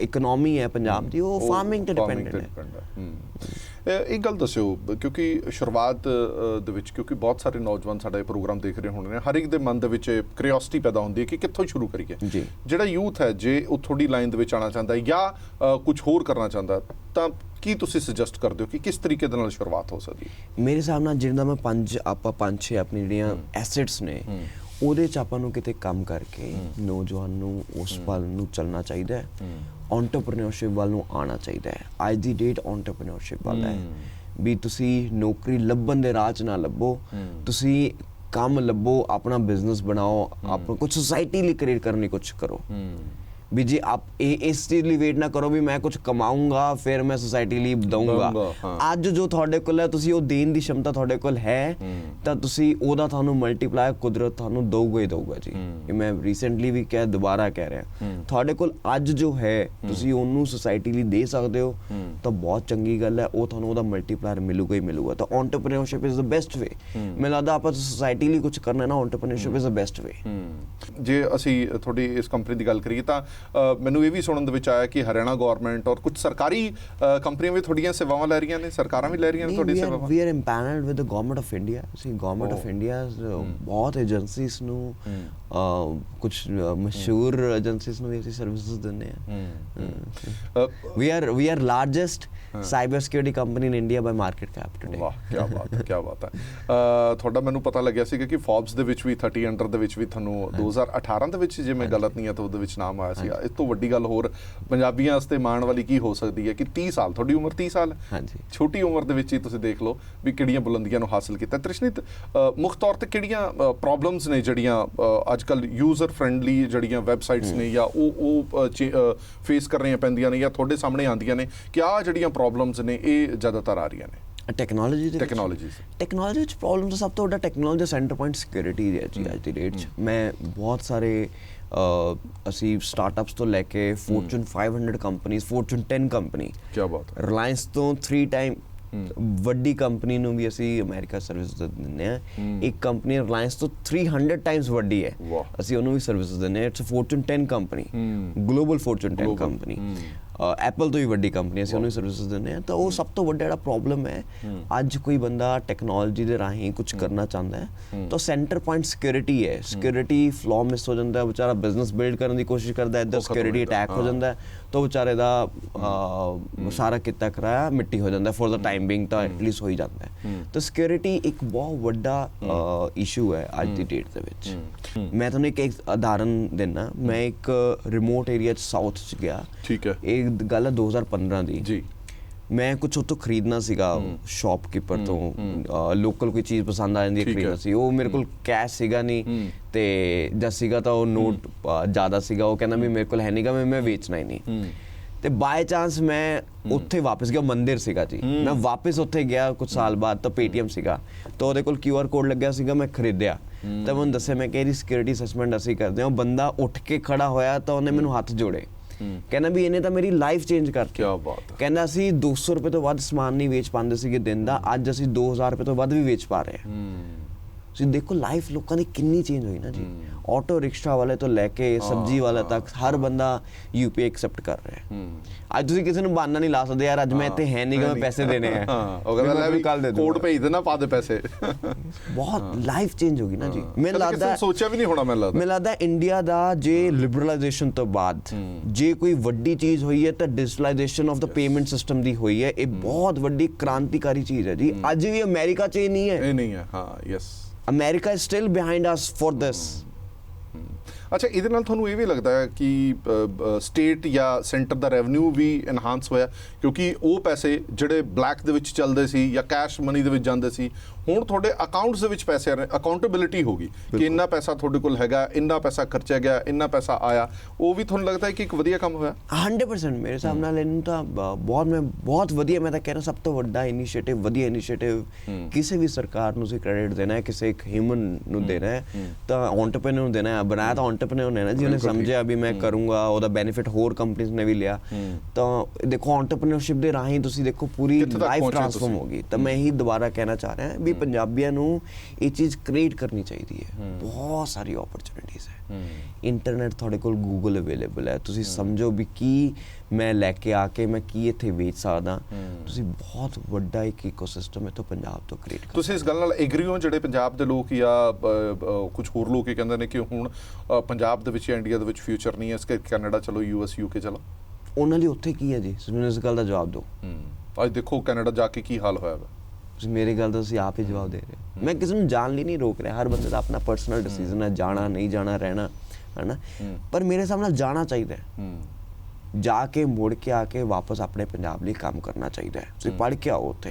Speaker 2: ਇਕਨੋਮੀ ਹੈ ਪੰਜਾਬ ਦੀ ਉਹ ਫਾਰਮਿੰਗ ਤੇ ਡਿਪੈਂਡੈਂਟ ਹੈ
Speaker 1: ਇੱਕ ਗੱਲ ਦੱਸਿਓ ਕਿਉਂਕਿ ਸ਼ੁਰੂਆਤ ਦੇ ਵਿੱਚ ਕਿਉਂਕਿ ਬਹੁਤ ਸਾਰੇ ਨੌਜਵਾਨ ਸਾਡਾ ਇਹ ਪ੍ਰੋਗਰਾਮ ਦੇਖ ਰਹੇ ਹੋਣੇ ਨੇ ਹਰ ਇੱਕ ਦੇ ਮਨ ਦੇ ਵਿੱਚ ਕਿਉਰਿਓਸਿਟੀ ਪੈਦਾ ਹੁੰਦੀ ਹੈ ਕਿ ਕਿੱਥੋਂ ਸ਼ੁਰੂ ਕਰੀਏ। ਜਿਹੜਾ ਯੂਥ ਹੈ ਜੇ ਉਹ ਥੋੜੀ ਲਾਈਨ ਦੇ ਵਿੱਚ ਆਉਣਾ ਚਾਹੁੰਦਾ ਹੈ ਜਾਂ ਕੁਝ ਹੋਰ ਕਰਨਾ ਚਾਹੁੰਦਾ ਤਾਂ ਕੀ ਤੁਸੀਂ ਸੁਜੈਸਟ ਕਰਦੇ ਹੋ ਕਿ ਕਿਸ ਤਰੀਕੇ ਦੇ ਨਾਲ ਸ਼ੁਰੂਆਤ ਹੋ ਸਕਦੀ ਹੈ?
Speaker 2: ਮੇਰੇ ਹਿਸਾਬ ਨਾਲ ਜਿਹੜਾ ਮੈਂ ਪੰਜ ਆਪਾਂ ਪੰਜ ਛੇ ਆਪਣੀ ਜਿਹੜੀਆਂ ਐਸੈਟਸ ਨੇ ਉਹਦੇ ਚ ਆਪਾਂ ਨੂੰ ਕਿਤੇ ਕੰਮ ਕਰਕੇ ਨੌਜਵਾਨ ਨੂੰ ਉਸ ਵੱਲ ਨੂੰ ਚੱਲਣਾ ਚਾਹੀਦਾ ਹੈ। ਐਂਟਰਪ੍ਰੀਨਿਓਰਸ਼ਿਪ ਵੱਲ ਨੂੰ ਆਉਣਾ ਚਾਹੀਦਾ ਹੈ। ਅੱਜ ਦੀ ਡੇਟ ਐਂਟਰਪ੍ਰੀਨਿਓਰਸ਼ਿਪ ਵੱਲ ਹੈ। ਵੀ ਤੁਸੀਂ ਨੌਕਰੀ ਲੱਭਣ ਦੇ ਰਾਹ 'ਚ ਨਾ ਲੱਭੋ। ਤੁਸੀਂ ਕੰਮ ਲੱਭੋ ਆਪਣਾ ਬਿਜ਼ਨਸ ਬਣਾਓ ਆਪਣਾ ਕੁਝ ਸੋਸਾਇਟੀ ਲਈ ਕ੍ਰੀਏਟ ਕਰਨ ਲਈ ਕੁਝ ਕਰੋ। ਵੀ ਜੇ ਆਪ ਇਹ ਇਸ ਚੀਜ਼ ਲਈ ਵੇਟ ਨਾ ਕਰੋ ਵੀ ਮੈਂ ਕੁਝ ਕਮਾਉਂਗਾ ਫਿਰ ਮੈਂ ਸੋਸਾਇਟੀ ਲਈ ਦਊਂਗਾ। ਅੱਜ ਜੋ ਤੁਹਾਡੇ ਕੋਲ ਹੈ ਤੁਸੀਂ ਉਹ ਦੇਣ ਦੀ ਸ਼ਮਤਾ ਤੁਹਾਡੇ ਕੋਲ ਹੈ ਤਾਂ ਤੁਸੀਂ ਉਹਦਾ ਤੁਹਾਨੂੰ ਮਲਟੀਪਲਾਇਰ ਕੁਦਰਤ ਤੁਹਾਨੂੰ ਦਊਗਾ ਹੀ ਦਊਗਾ ਜੀ। ਇਹ ਮੈਂ ਰੀਸੈਂਟਲੀ ਵੀ ਕਹਿ ਦੁਬਾਰਾ ਕਹਿ ਰਿਹਾ। ਤੁਹਾਡੇ ਕੋਲ ਅੱਜ ਜੋ ਹੈ ਤੁਸੀਂ ਉਹਨੂੰ ਸੋਸਾਇਟੀ ਲਈ ਦੇ ਸਕਦੇ ਹੋ ਤਾਂ ਬਹੁਤ ਚੰਗੀ ਗੱਲ ਹੈ ਉਹ ਤੁਹਾਨੂੰ ਉਹਦਾ ਮਲਟੀਪਲਾਇਰ ਮਿਲੂਗਾ ਹੀ ਮਿਲੂਗਾ। ਤਾਂ entrepreneurship is the best way ਮੈਨੂੰ ਲੱਗਦਾ ਆਪਾਂ ਸੋਸਾਇਟੀ ਲਈ ਕੁਝ ਕਰਨਾ ਹੈ ਨਾ entrepreneurship is the best way
Speaker 1: ਜੇ ਅਸੀਂ ਤੁਹਾਡੀ ਇਸ ਕੰਪਨੀ ਦੀ ਗੱਲ ਕਰੀਏ ਤਾਂ ਮੈਨੂੰ ਇਹ ਵੀ ਸੁਣਨ ਦੇ ਵਿੱਚ ਆਇਆ ਕਿ ਹਰਿਆਣਾ ਗਵਰਨਮੈਂਟ ਔਰ ਕੁਝ ਸਰਕਾਰੀ ਕੰਪਨੀਆਂ ਵੀ ਤੁਹਾਡੀਆਂ ਸੇਵਾਵਾਂ ਲੈ ਰਹੀਆਂ ਨੇ ਸਰਕਾਰਾਂ ਵੀ ਲੈ ਰਹੀਆਂ ਨੇ ਤੁਹਾਡੀ ਸੇਵਾਵਾਂ?
Speaker 2: are empaneled with the government of India. See, government of
Speaker 1: Oh.
Speaker 2: India ਬਹੁਤ ਏਜੰਸੀਜ਼ ਨੂੰ ਕੁਝ ਮਸ਼ਹੂਰ ਏਜੰਸੀਜ਼ ਨੂੰ ਵੀ ਅਸੀਂ ਸਰਵਿਸਿਜ਼ ਦਿੰਦੇ ਆ we are we are largest cyber security company in India by market cap today.
Speaker 1: ਵਾਹ ਕੀ ਬਾਤ ਹੈ ਕੀ ਬਾਤ ਹੈ। ਤੁਹਾਡਾ ਮੈਨੂੰ ਪਤਾ ਲੱਗਿਆ ਸੀਗਾ ਕਿ ਫੋਰਬਸ ਦੇ ਵਿੱਚ ਵੀ 30 ਅੰਡਰ ਦੇ ਵਿੱਚ ਵੀ ਤੁਹਾਨੂੰ 2018 ਦੇ ਵਿੱਚ ਜੇ ਮੈਂ ਗਲਤ ਨਹੀਂ ਹਾਂ ਤਾਂ ਉਹਦੇ ਵਿੱਚ ਨਾਮ ਆਇਆ ਸੀ। ਆ ਇਸ ਤੋਂ ਵੱਡੀ ਗੱਲ ਹੋਰ ਪੰਜਾਬੀਆਂ ਵਾਸਤੇ ਮਾਣ ਵਾਲੀ ਕੀ ਹੋ ਸਕਦੀ ਹੈ ਕਿ 30 ਸਾਲ ਤੁਹਾਡੀ ਉਮਰ 30 ਸਾਲ
Speaker 2: ਹਾਂਜੀ।
Speaker 1: ਛੋਟੀ ਉਮਰ ਦੇ ਵਿੱਚ ਹੀ ਤੁਸੀਂ ਦੇਖ ਲਓ ਵੀ ਕਿਹੜੀਆਂ ਬੁਲੰਦੀਆਂ ਨੂੰ ਹਾਸਲ ਕੀਤਾ। ਤ੍ਰਿਸ਼ਨਿਤ ਮੁੱਖ ਤੌਰ ਤੇ ਕਿਹੜੀਆਂ ਪ੍ਰੋਬਲਮਸ ਨੇ ਜਿਹੜੀਆਂ ਅੱਜ ਕੱਲ ਯੂਜ਼ਰ ਫ੍ਰੈਂਡਲੀ ਜਿਹੜੀਆਂ ਵੈਬਸਾਈਟਸ ਨੇ ਜਾਂ ਉਹ ਉਹ ਫੇਸ ਕਰਨੀਆਂ ਪੈਂਦੀਆਂ ਨੇ ਜਾਂ ਤੁਹਾਡੇ ਸਾਹਮਣੇ ਆਉਂਦੀਆਂ ਨੇ ਕਿ ਆ ਜਿਹੜੀਆਂ ਪ੍ਰੋਬਲਮਸ ਨੇ ਇਹ ਜ਼ਿਆਦਾਤਰ ਆ ਰਹੀਆਂ ਨੇ?
Speaker 2: ਟੈਕਨੋਲੋਜੀ ਦੇ
Speaker 1: ਟੈਕਨੋਲੋਜੀਜ਼
Speaker 2: ਟੈਕਨੋਲੋਜੀ ਵਿੱਚ ਪ੍ਰੋਬਲਮ ਤਾਂ ਸਭ ਤੋਂ ਵੱਡਾ ਟੈਕਨੋਲੋਜੀ ਦਾ ਸੈਂਟਰ ਪੁਆਇੰਟ ਸਿਕਿਉਰਿਟੀ ਹੈ ਜੀ ਅੱਜ ਦੀ ਡੇਟ 'ਚ। ਮੈਂ ਬਹੁਤ ਸਾਰੇ ਅਸੀਂ ਸਟਾਰਟਅਪਸ ਤੋਂ ਲੈ ਕੇ ਫੋਰਚੂਨ 500 ਕੰਪਨੀਆਂ ਫੋਰਚੂਨ 10 ਕੰਪਨੀ
Speaker 1: ਕੀ ਬਾਤ ਹੈ।
Speaker 2: ਰਿਲਾਇੰਸ ਤੋਂ 3 ਟਾਈਮ ਵੱਡੀ ਕੰਪਨੀ ਨੂੰ ਵੀ ਅਸੀਂ ਅਮਰੀਕਾ ਸਰਵਿਸ ਦਿੰਦੇ ਆ ਇੱਕ ਕੰਪਨੀ ਰਿਲਾਇੰਸ ਤੋਂ 300 ਟਾਈਮਸ ਵੱਡੀ ਹੈ। ਅਸੀਂ ਉਹਨੂੰ ਵੀ ਸਰਵਿਸ ਦਿੰਦੇ ਆ it's a fortune 10 company global fortune 10
Speaker 1: Global,
Speaker 2: company Apple ਤੋਂ ਵੀ ਵੱਡੀ ਕੰਪਨੀ ਅਸੀਂ ਉਹਨੂੰ ਸਰਵਿਸਿਜ਼ ਦਿੰਦੇ ਆ ਤਾਂ ਉਹ ਸਭ ਤੋਂ ਵੱਡਾ ਜਿਹੜਾ ਪ੍ਰੋਬਲਮ ਹੈ ਅੱਜ ਕੋਈ ਬੰਦਾ ਟੈਕਨੋਲੋਜੀ ਦੇ ਰਾਹੀਂ ਕੁਝ ਕਰਨਾ ਚਾਹੁੰਦਾ ਹੈ ਤਾਂ ਸੈਂਟਰ ਪੁਆਇੰਟ ਸਿਕਿਉਰਿਟੀ ਹੈ। ਸਿਕਿਉਰਿਟੀ ਫਲੋ ਮਿਸ ਹੋ ਜਾਂਦਾ ਹੈ ਵਿਚਾਰਾ ਬਿਜ਼ਨਸ ਬਿਲਡ ਕਰਨ ਦੀ ਕੋਸ਼ਿਸ਼ ਕਰਦਾ ਹੈ ਇੱਧਰ ਸਿਕਿਉਰਿਟੀ ਅਟੈਕ ਹੋ। ਜਾਂਦਾ ਹੈ ਤਾਂ ਵਿਚਾਰੇ ਦਾ ਸਾਰਾ ਕੀਤਾ ਕਰਾਇਆ ਮਿੱਟੀ ਹੋ ਜਾਂਦਾ ਫॉर ਦਾ ਟਾਈਮ ਬਿੰਗ ਤਾਂ ਐਟਲੀਸਟ ਹੋ ਹੀ ਜਾਂਦਾ ਹੈ। ਤਾਂ ਸਿਕਿਉਰਿਟੀ ਇੱਕ ਬਹੁਤ ਵੱਡਾ ਇਸ਼ੂ ਹੈ ਅੱਜ ਦੀ ਡੇਟ ਦੇ ਵਿੱਚ। ਮੈਂ ਤੁਹਾਨੂੰ ਇੱਕ ਇੱਕ ਉਦਾਹਰਨ ਦਿੰਨਾ ਮੈਂ ਇੱਕ ਰਿਮੋਟ ਏਰੀਆ ਚ ਸਾਊਥ ਚ ਗਿਆ।
Speaker 1: ਠੀਕ ਹੈ।
Speaker 2: ਇਹ ਗੱਲ ਹੈ 2015 ਦੀ।
Speaker 1: ਜੀ।
Speaker 2: ਮੈਂ ਕੁਝ ਉੱਥੋਂ ਖਰੀਦਣਾ ਸੀਗਾ ਸ਼ਾਪਕੀਪਰ ਤੋਂ। ਲੋਕਲ ਕੋਈ ਚੀਜ਼ ਪਸੰਦ ਆ ਜਾਂਦੀ ਹੈ। ਖਰੀਦਣਾ ਸੀ। ਉਹ ਮੇਰੇ ਕੋਲ ਕੈਸ਼ ਸੀਗਾ ਨਹੀਂ ਤੇ ਜਦ ਸੀਗਾ ਤਾਂ ਉਹ ਨੋਟ ਜ਼ਿਆਦਾ ਸੀਗਾ। ਉਹ ਕਹਿੰਦਾ ਵੀ ਮੇਰੇ ਕੋਲ ਹੈ ਨਹੀਂਗਾ ਮੈਂ ਮੈਂ ਵੇਚਣਾ ਹੀ ਨਹੀਂ। ਤੇ ਬਾਈ ਚਾਂਸ ਮੈਂ ਉੱਥੇ ਵਾਪਸ ਗਿਆ। ਮੰਦਿਰ ਸੀਗਾ ਜੀ। ਮੈਂ ਵਾਪਸ ਉੱਥੇ ਗਿਆ ਕੁਝ ਸਾਲ ਬਾਅਦ ਤਾਂ ਪੇਟੀਐਮ ਸੀਗਾ। ਤਾਂ ਉਹਦੇ ਕੋਲ ਕਿਊਆਰ ਕੋਡ ਲੱਗਿਆ ਸੀਗਾ ਮੈਂ ਖਰੀਦਿਆ। ਤਾਂ ਮੈਨੂੰ ਦੱਸਿਆ ਮੈਂ ਕਿ ਇਹਦੀ ਸਿਕਿਉਰਿਟੀ ਅਸੈਸਮੈਂਟ ਅਸੀਂ ਕਰਦੇ ਹਾਂ। ਉਹ ਬੰਦਾ ਉੱਠ ਕੇ ਖੜਾ ਹੋਇਆ ਤਾਂ ਉਹਨੇ ਮੈਨੂੰ ਹੱਥ ਜੋੜੇ। ਕਹਿੰਦਾ ਵੀ ਇਹਨੇ ਤਾਂ ਮੇਰੀ ਲਾਈਫ ਚੇਂਜ ਕਰਤੀ।
Speaker 1: ਕਿਆ ਬਾਤ ਹੈ।
Speaker 2: ਕਹਿੰਦਾ ਅਸੀਂ 200 ਰੁਪਏ ਤੋਂ ਵੱਧ ਸਮਾਨ ਨਹੀਂ ਵੇਚ ਪਾਉਂਦੇ ਸੀਗੇ ਦਿਨ ਦਾ ਅੱਜ ਅਸੀਂ 2000 ਰੁਪਏ ਤੋਂ ਵੱਧ ਵੀ ਵੇਚ ਪਾ ਰਹੇ ਹਾਂ। ਤੁਸੀਂ ਦੇਖੋ ਲਾਈਫ ਲੋਕਾਂ ਦੀ ਕਿੰਨੀ ਚੇਂਜ ਹੋਈ ਨਾ ਜੀ ਆਟੋ ਰਿਕਸ਼ਾ ਵਾਲੇ ਤੋਂ ਲੈ ਕੇ ਸਬਜ਼ੀ ਵਾਲੇ ਤੱਕ ਹਰ ਬੰਦਾ ਯੂਪੀਆਈ ਐਕਸੈਪਟ ਕਰ ਰਿਹਾ ਹੈ ਅੱਜ ਤੁਸੀਂ ਕਿਸੇ ਨੂੰ ਬਹਾਨਾ ਨਹੀਂ ਲਾ ਸਕਦੇ ਯਾਰ ਅੱਜ ਮੈਂ ਇੱਥੇ ਹੈ ਨਹੀਂ ਕਿ ਮੈਂ ਪੈਸੇ ਦੇਣੇ ਆ
Speaker 1: ਹਾਂ ਉਹ ਕਹਿੰਦਾ ਲੈ ਵੀ
Speaker 2: ਕੱਲ ਦੇ
Speaker 1: ਕੋਡ ਭੇਜ ਦੇਣਾ ਪਾ ਦੇ ਪੈਸੇ
Speaker 2: ਬਹੁਤ ਲਾਈਫ ਚੇਂਜ ਹੋ ਗਈ ਨਾ ਜੀ ਮੈਨੂੰ ਲੱਗਦਾ
Speaker 1: ਨੇ ਸੋਚਿਆ ਵੀ ਨਹੀਂ ਹੋਣਾ ਮੈਨੂੰ ਲੱਗਦਾ
Speaker 2: ਮੈਨੂੰ ਲੱਗਦਾ ਇੰਡੀਆ ਦਾ ਜੇ ਲਿਬਰਲਾਈਜੇਸ਼ਨ ਤੋਂ ਬਾਅਦ ਜੇ ਕੋਈ ਵੱਡੀ ਚੀਜ਼ ਹੋਈ ਹੈ ਤਾਂ digitalisation of the payment system ਦੀ ਹੋਈ ਹੈ ਇਹ ਬਹੁਤ ਵੱਡੀ ਕ੍ਰਾਂਤੀਕਾਰੀ ਚੀਜ਼ ਹੈ ਜੀ ਅੱਜ ਵੀ ਅਮਰੀਕਾ 'ਚ ਇਹ ਨਹੀਂ ਹੈ
Speaker 1: ਇਹ ਨਹੀਂ ਹੈ ਹਾਂ yes
Speaker 2: America is still behind us for this
Speaker 1: ਅੱਛਾ ਇਹਦੇ ਨਾਲ ਤੁਹਾਨੂੰ ਇਹ ਵੀ ਲੱਗਦਾ ਹੈ ਕਿ ਸਟੇਟ ਜਾਂ ਸੈਂਟਰ ਦਾ ਰੈਵਨਿਊ ਵੀ ਐਨਹਾਂਸ ਹੋਇਆ ਕਿਉਂਕਿ ਉਹ ਪੈਸੇ ਜਿਹੜੇ ਬਲੈਕ ਦੇ ਵਿੱਚ ਚੱਲਦੇ ਸੀ ਜਾਂ ਕੈਸ਼ ਮਨੀ ਦੇ ਵਿੱਚ ਜਾਂਦੇ ਸੀ ਹੁਣ ਤੁਹਾਡੇ ਅਕਾਊਂਟਸ ਦੇ ਵਿੱਚ ਪੈਸੇ ਆ ਰਹੇ ਅਕਾਊਂਟੇਬਿਲਿਟੀ ਹੋ ਗਈ ਕਿ ਇੰਨਾ ਪੈਸਾ ਤੁਹਾਡੇ ਕੋਲ ਹੈਗਾ ਇੰਨਾ ਪੈਸਾ ਖਰਚਿਆ ਗਿਆ ਇੰਨਾ ਪੈਸਾ ਆਇਆ ਉਹ ਵੀ ਤੁਹਾਨੂੰ ਲੱਗਦਾ ਹੈ ਕਿ ਇੱਕ ਵਧੀਆ ਕੰਮ ਹੋਇਆ?
Speaker 2: 100% ਮੇਰੇ ਹਿਸਾਬ ਨਾਲ ਇਹਨੂੰ ਤਾਂ ਬਹੁਤ ਮੈਂ ਬਹੁਤ ਵਧੀਆ ਮੈਂ ਤਾਂ ਕਹਿ ਰਿਹਾ ਸਭ ਤੋਂ ਵੱਡਾ ਇਨੀਸ਼ੀਏਟਿਵ ਵਧੀਆ ਇਨੀਸ਼ੀਏਟਿਵ ਕਿਸੇ ਵੀ ਸਰਕਾਰ ਨੂੰ ਸੀ ਕ੍ਰੈਡਿਟ ਦੇਣਾ ਹੈ ਕਿਸੇ ਇੱਕ ਹਿਊਮਨ ਨੂੰ ਦੇਣਾ ਹੈ ਤਾਂ ਐਂਟਰਪ੍ਰੈਨਿਓਰ ਨੂੰ ਦੇਣਾ ਹੈ। ਬਣਾਇਆ ਤਾਂ ਐਂਟਰਪ੍ਰੈਨਿਓਰ ਨੇ ਨਾ ਜਿਹਨੇ। ਸਮਝਿਆ ਵੀ ਮੈਂ ਕਰੂੰਗਾ ਉਹਦਾ ਬੈਨੀਫਿਟ ਹੋਰ ਕੰਪਨੀਆਂ ਨੇ ਵੀ ਲਿਆ ਤਾਂ ਦੇਖੋ ਐਂਟਰਪ੍ਰੈਨਿਓਰਸ਼ਿਪ ਦੇ ਰਾਹੀਂ ਤੁਸੀਂ ਦੇਖੋ ਪੂਰੀ ਲਾਈਫ ਟ੍ਰਾਂਸਫਾਰਮ? ਹੋ ਗਈ। ਤਾਂ ਮੈਂ ਇਹੀ ਦੁਬਾਰਾ ਕਹਿਣਾ ਚਾਹ ਰਿਹਾ ਵੀ ਪੰਜਾਬੀਆਂ ਨੂੰ ਇਹ ਚੀਜ਼ ਕ੍ਰੀਏਟ ਕਰਨੀ ਚਾਹੀਦੀ ਹੈ। ਬਹੁਤ ਸਾਰੀ ਓਪਰਚੁਨਿਟੀਜ਼ ਹੈ। ਇੰਟਰਨੈਟ ਤੁਹਾਡੇ ਕੋਲ ਗੂਗਲ ਅਵੇਲੇਬਲ ਹੈ। ਤੁਸੀਂ ਸਮਝੋ ਵੀ ਕੀ ਮੈਂ ਲੈ ਕੇ ਆ ਕੇ ਮੈਂ ਕੀ ਇੱਥੇ ਵੇਚ ਸਕਦਾ। ਤੁਸੀਂ ਬਹੁਤ ਵੱਡਾ ਇੱਕ ਇਕੋਸਿਸਟਮ ਹੈ ਤੋਂ ਪੰਜਾਬ ਤੋਂ ਕ੍ਰੀਏਟ ਕਰ
Speaker 1: ਤੁਸੀਂ ਇਸ ਗੱਲ ਨਾਲ ਐਗਰੀ ਹੋ ਜਿਹੜੇ ਪੰਜਾਬ ਦੇ ਲੋਕ ਜਾਂ ਕੁਝ ਹੋਰ ਲੋਕ ਇਹ ਕਹਿੰਦੇ ਨੇ ਕਿ ਹੁਣ ਪੰਜਾਬ ਦੇ ਵਿੱਚ ਜਾਂ ਇੰਡੀਆ ਦੇ ਵਿੱਚ ਫਿਊਚਰ ਨਹੀਂ ਹੈ ਇਸ ਕਰਕੇ ਕੈਨੇਡਾ ਚਲੋ ਯੂਐਸ ਯੂਕੇ ਚਲੋ।
Speaker 2: ਉਹਨਾਂ ਲਈ ਉੱਥੇ ਕੀ ਹੈ ਜੀ? ਮੈਨੂੰ ਇਸ ਗੱਲ ਦਾ ਜਵਾਬ ਦਿਓ।
Speaker 1: ਅੱਜ ਦੇਖੋ ਕੈਨੇਡਾ ਜਾ ਕੇ ਕੀ ਹਾਲ ਹੋਇਆ ਵਾ।
Speaker 2: ਤੁਸੀਂ ਮੇਰੀ ਗੱਲ ਦਾ ਤੁਸੀਂ ਆਪ ਹੀ ਜਵਾਬ ਦੇ ਰਹੇ ਹੋ। ਮੈਂ ਕਿਸੇ ਨੂੰ ਜਾਣ ਲਈ ਨਹੀਂ ਰੋਕ ਰਿਹਾ। ਹਰ ਬੰਦੇ ਦਾ ਆਪਣਾ ਪਰਸਨਲ ਡਿਸੀਜਨ ਹੈ ਜਾਣਾ ਨਹੀਂ ਜਾਣਾ ਰਹਿਣਾ ਹੈਨਾ? ਪਰ ਮੇਰੇ ਹਿਸਾਬ ਨਾਲ ਜਾਣਾ ਚਾਹੀਦਾ ਹੈ। ਜਾ ਕੇ ਮੁੜ ਕੇ ਆ ਕੇ ਵਾਪਸ ਆਪਣੇ ਪੰਜਾਬ ਲਈ ਕੰਮ ਕਰਨਾ ਚਾਹੀਦਾ ਹੈ। ਤੁਸੀਂ ਪੜ੍ਹ ਕੇ ਆਓ ਉੱਥੇ।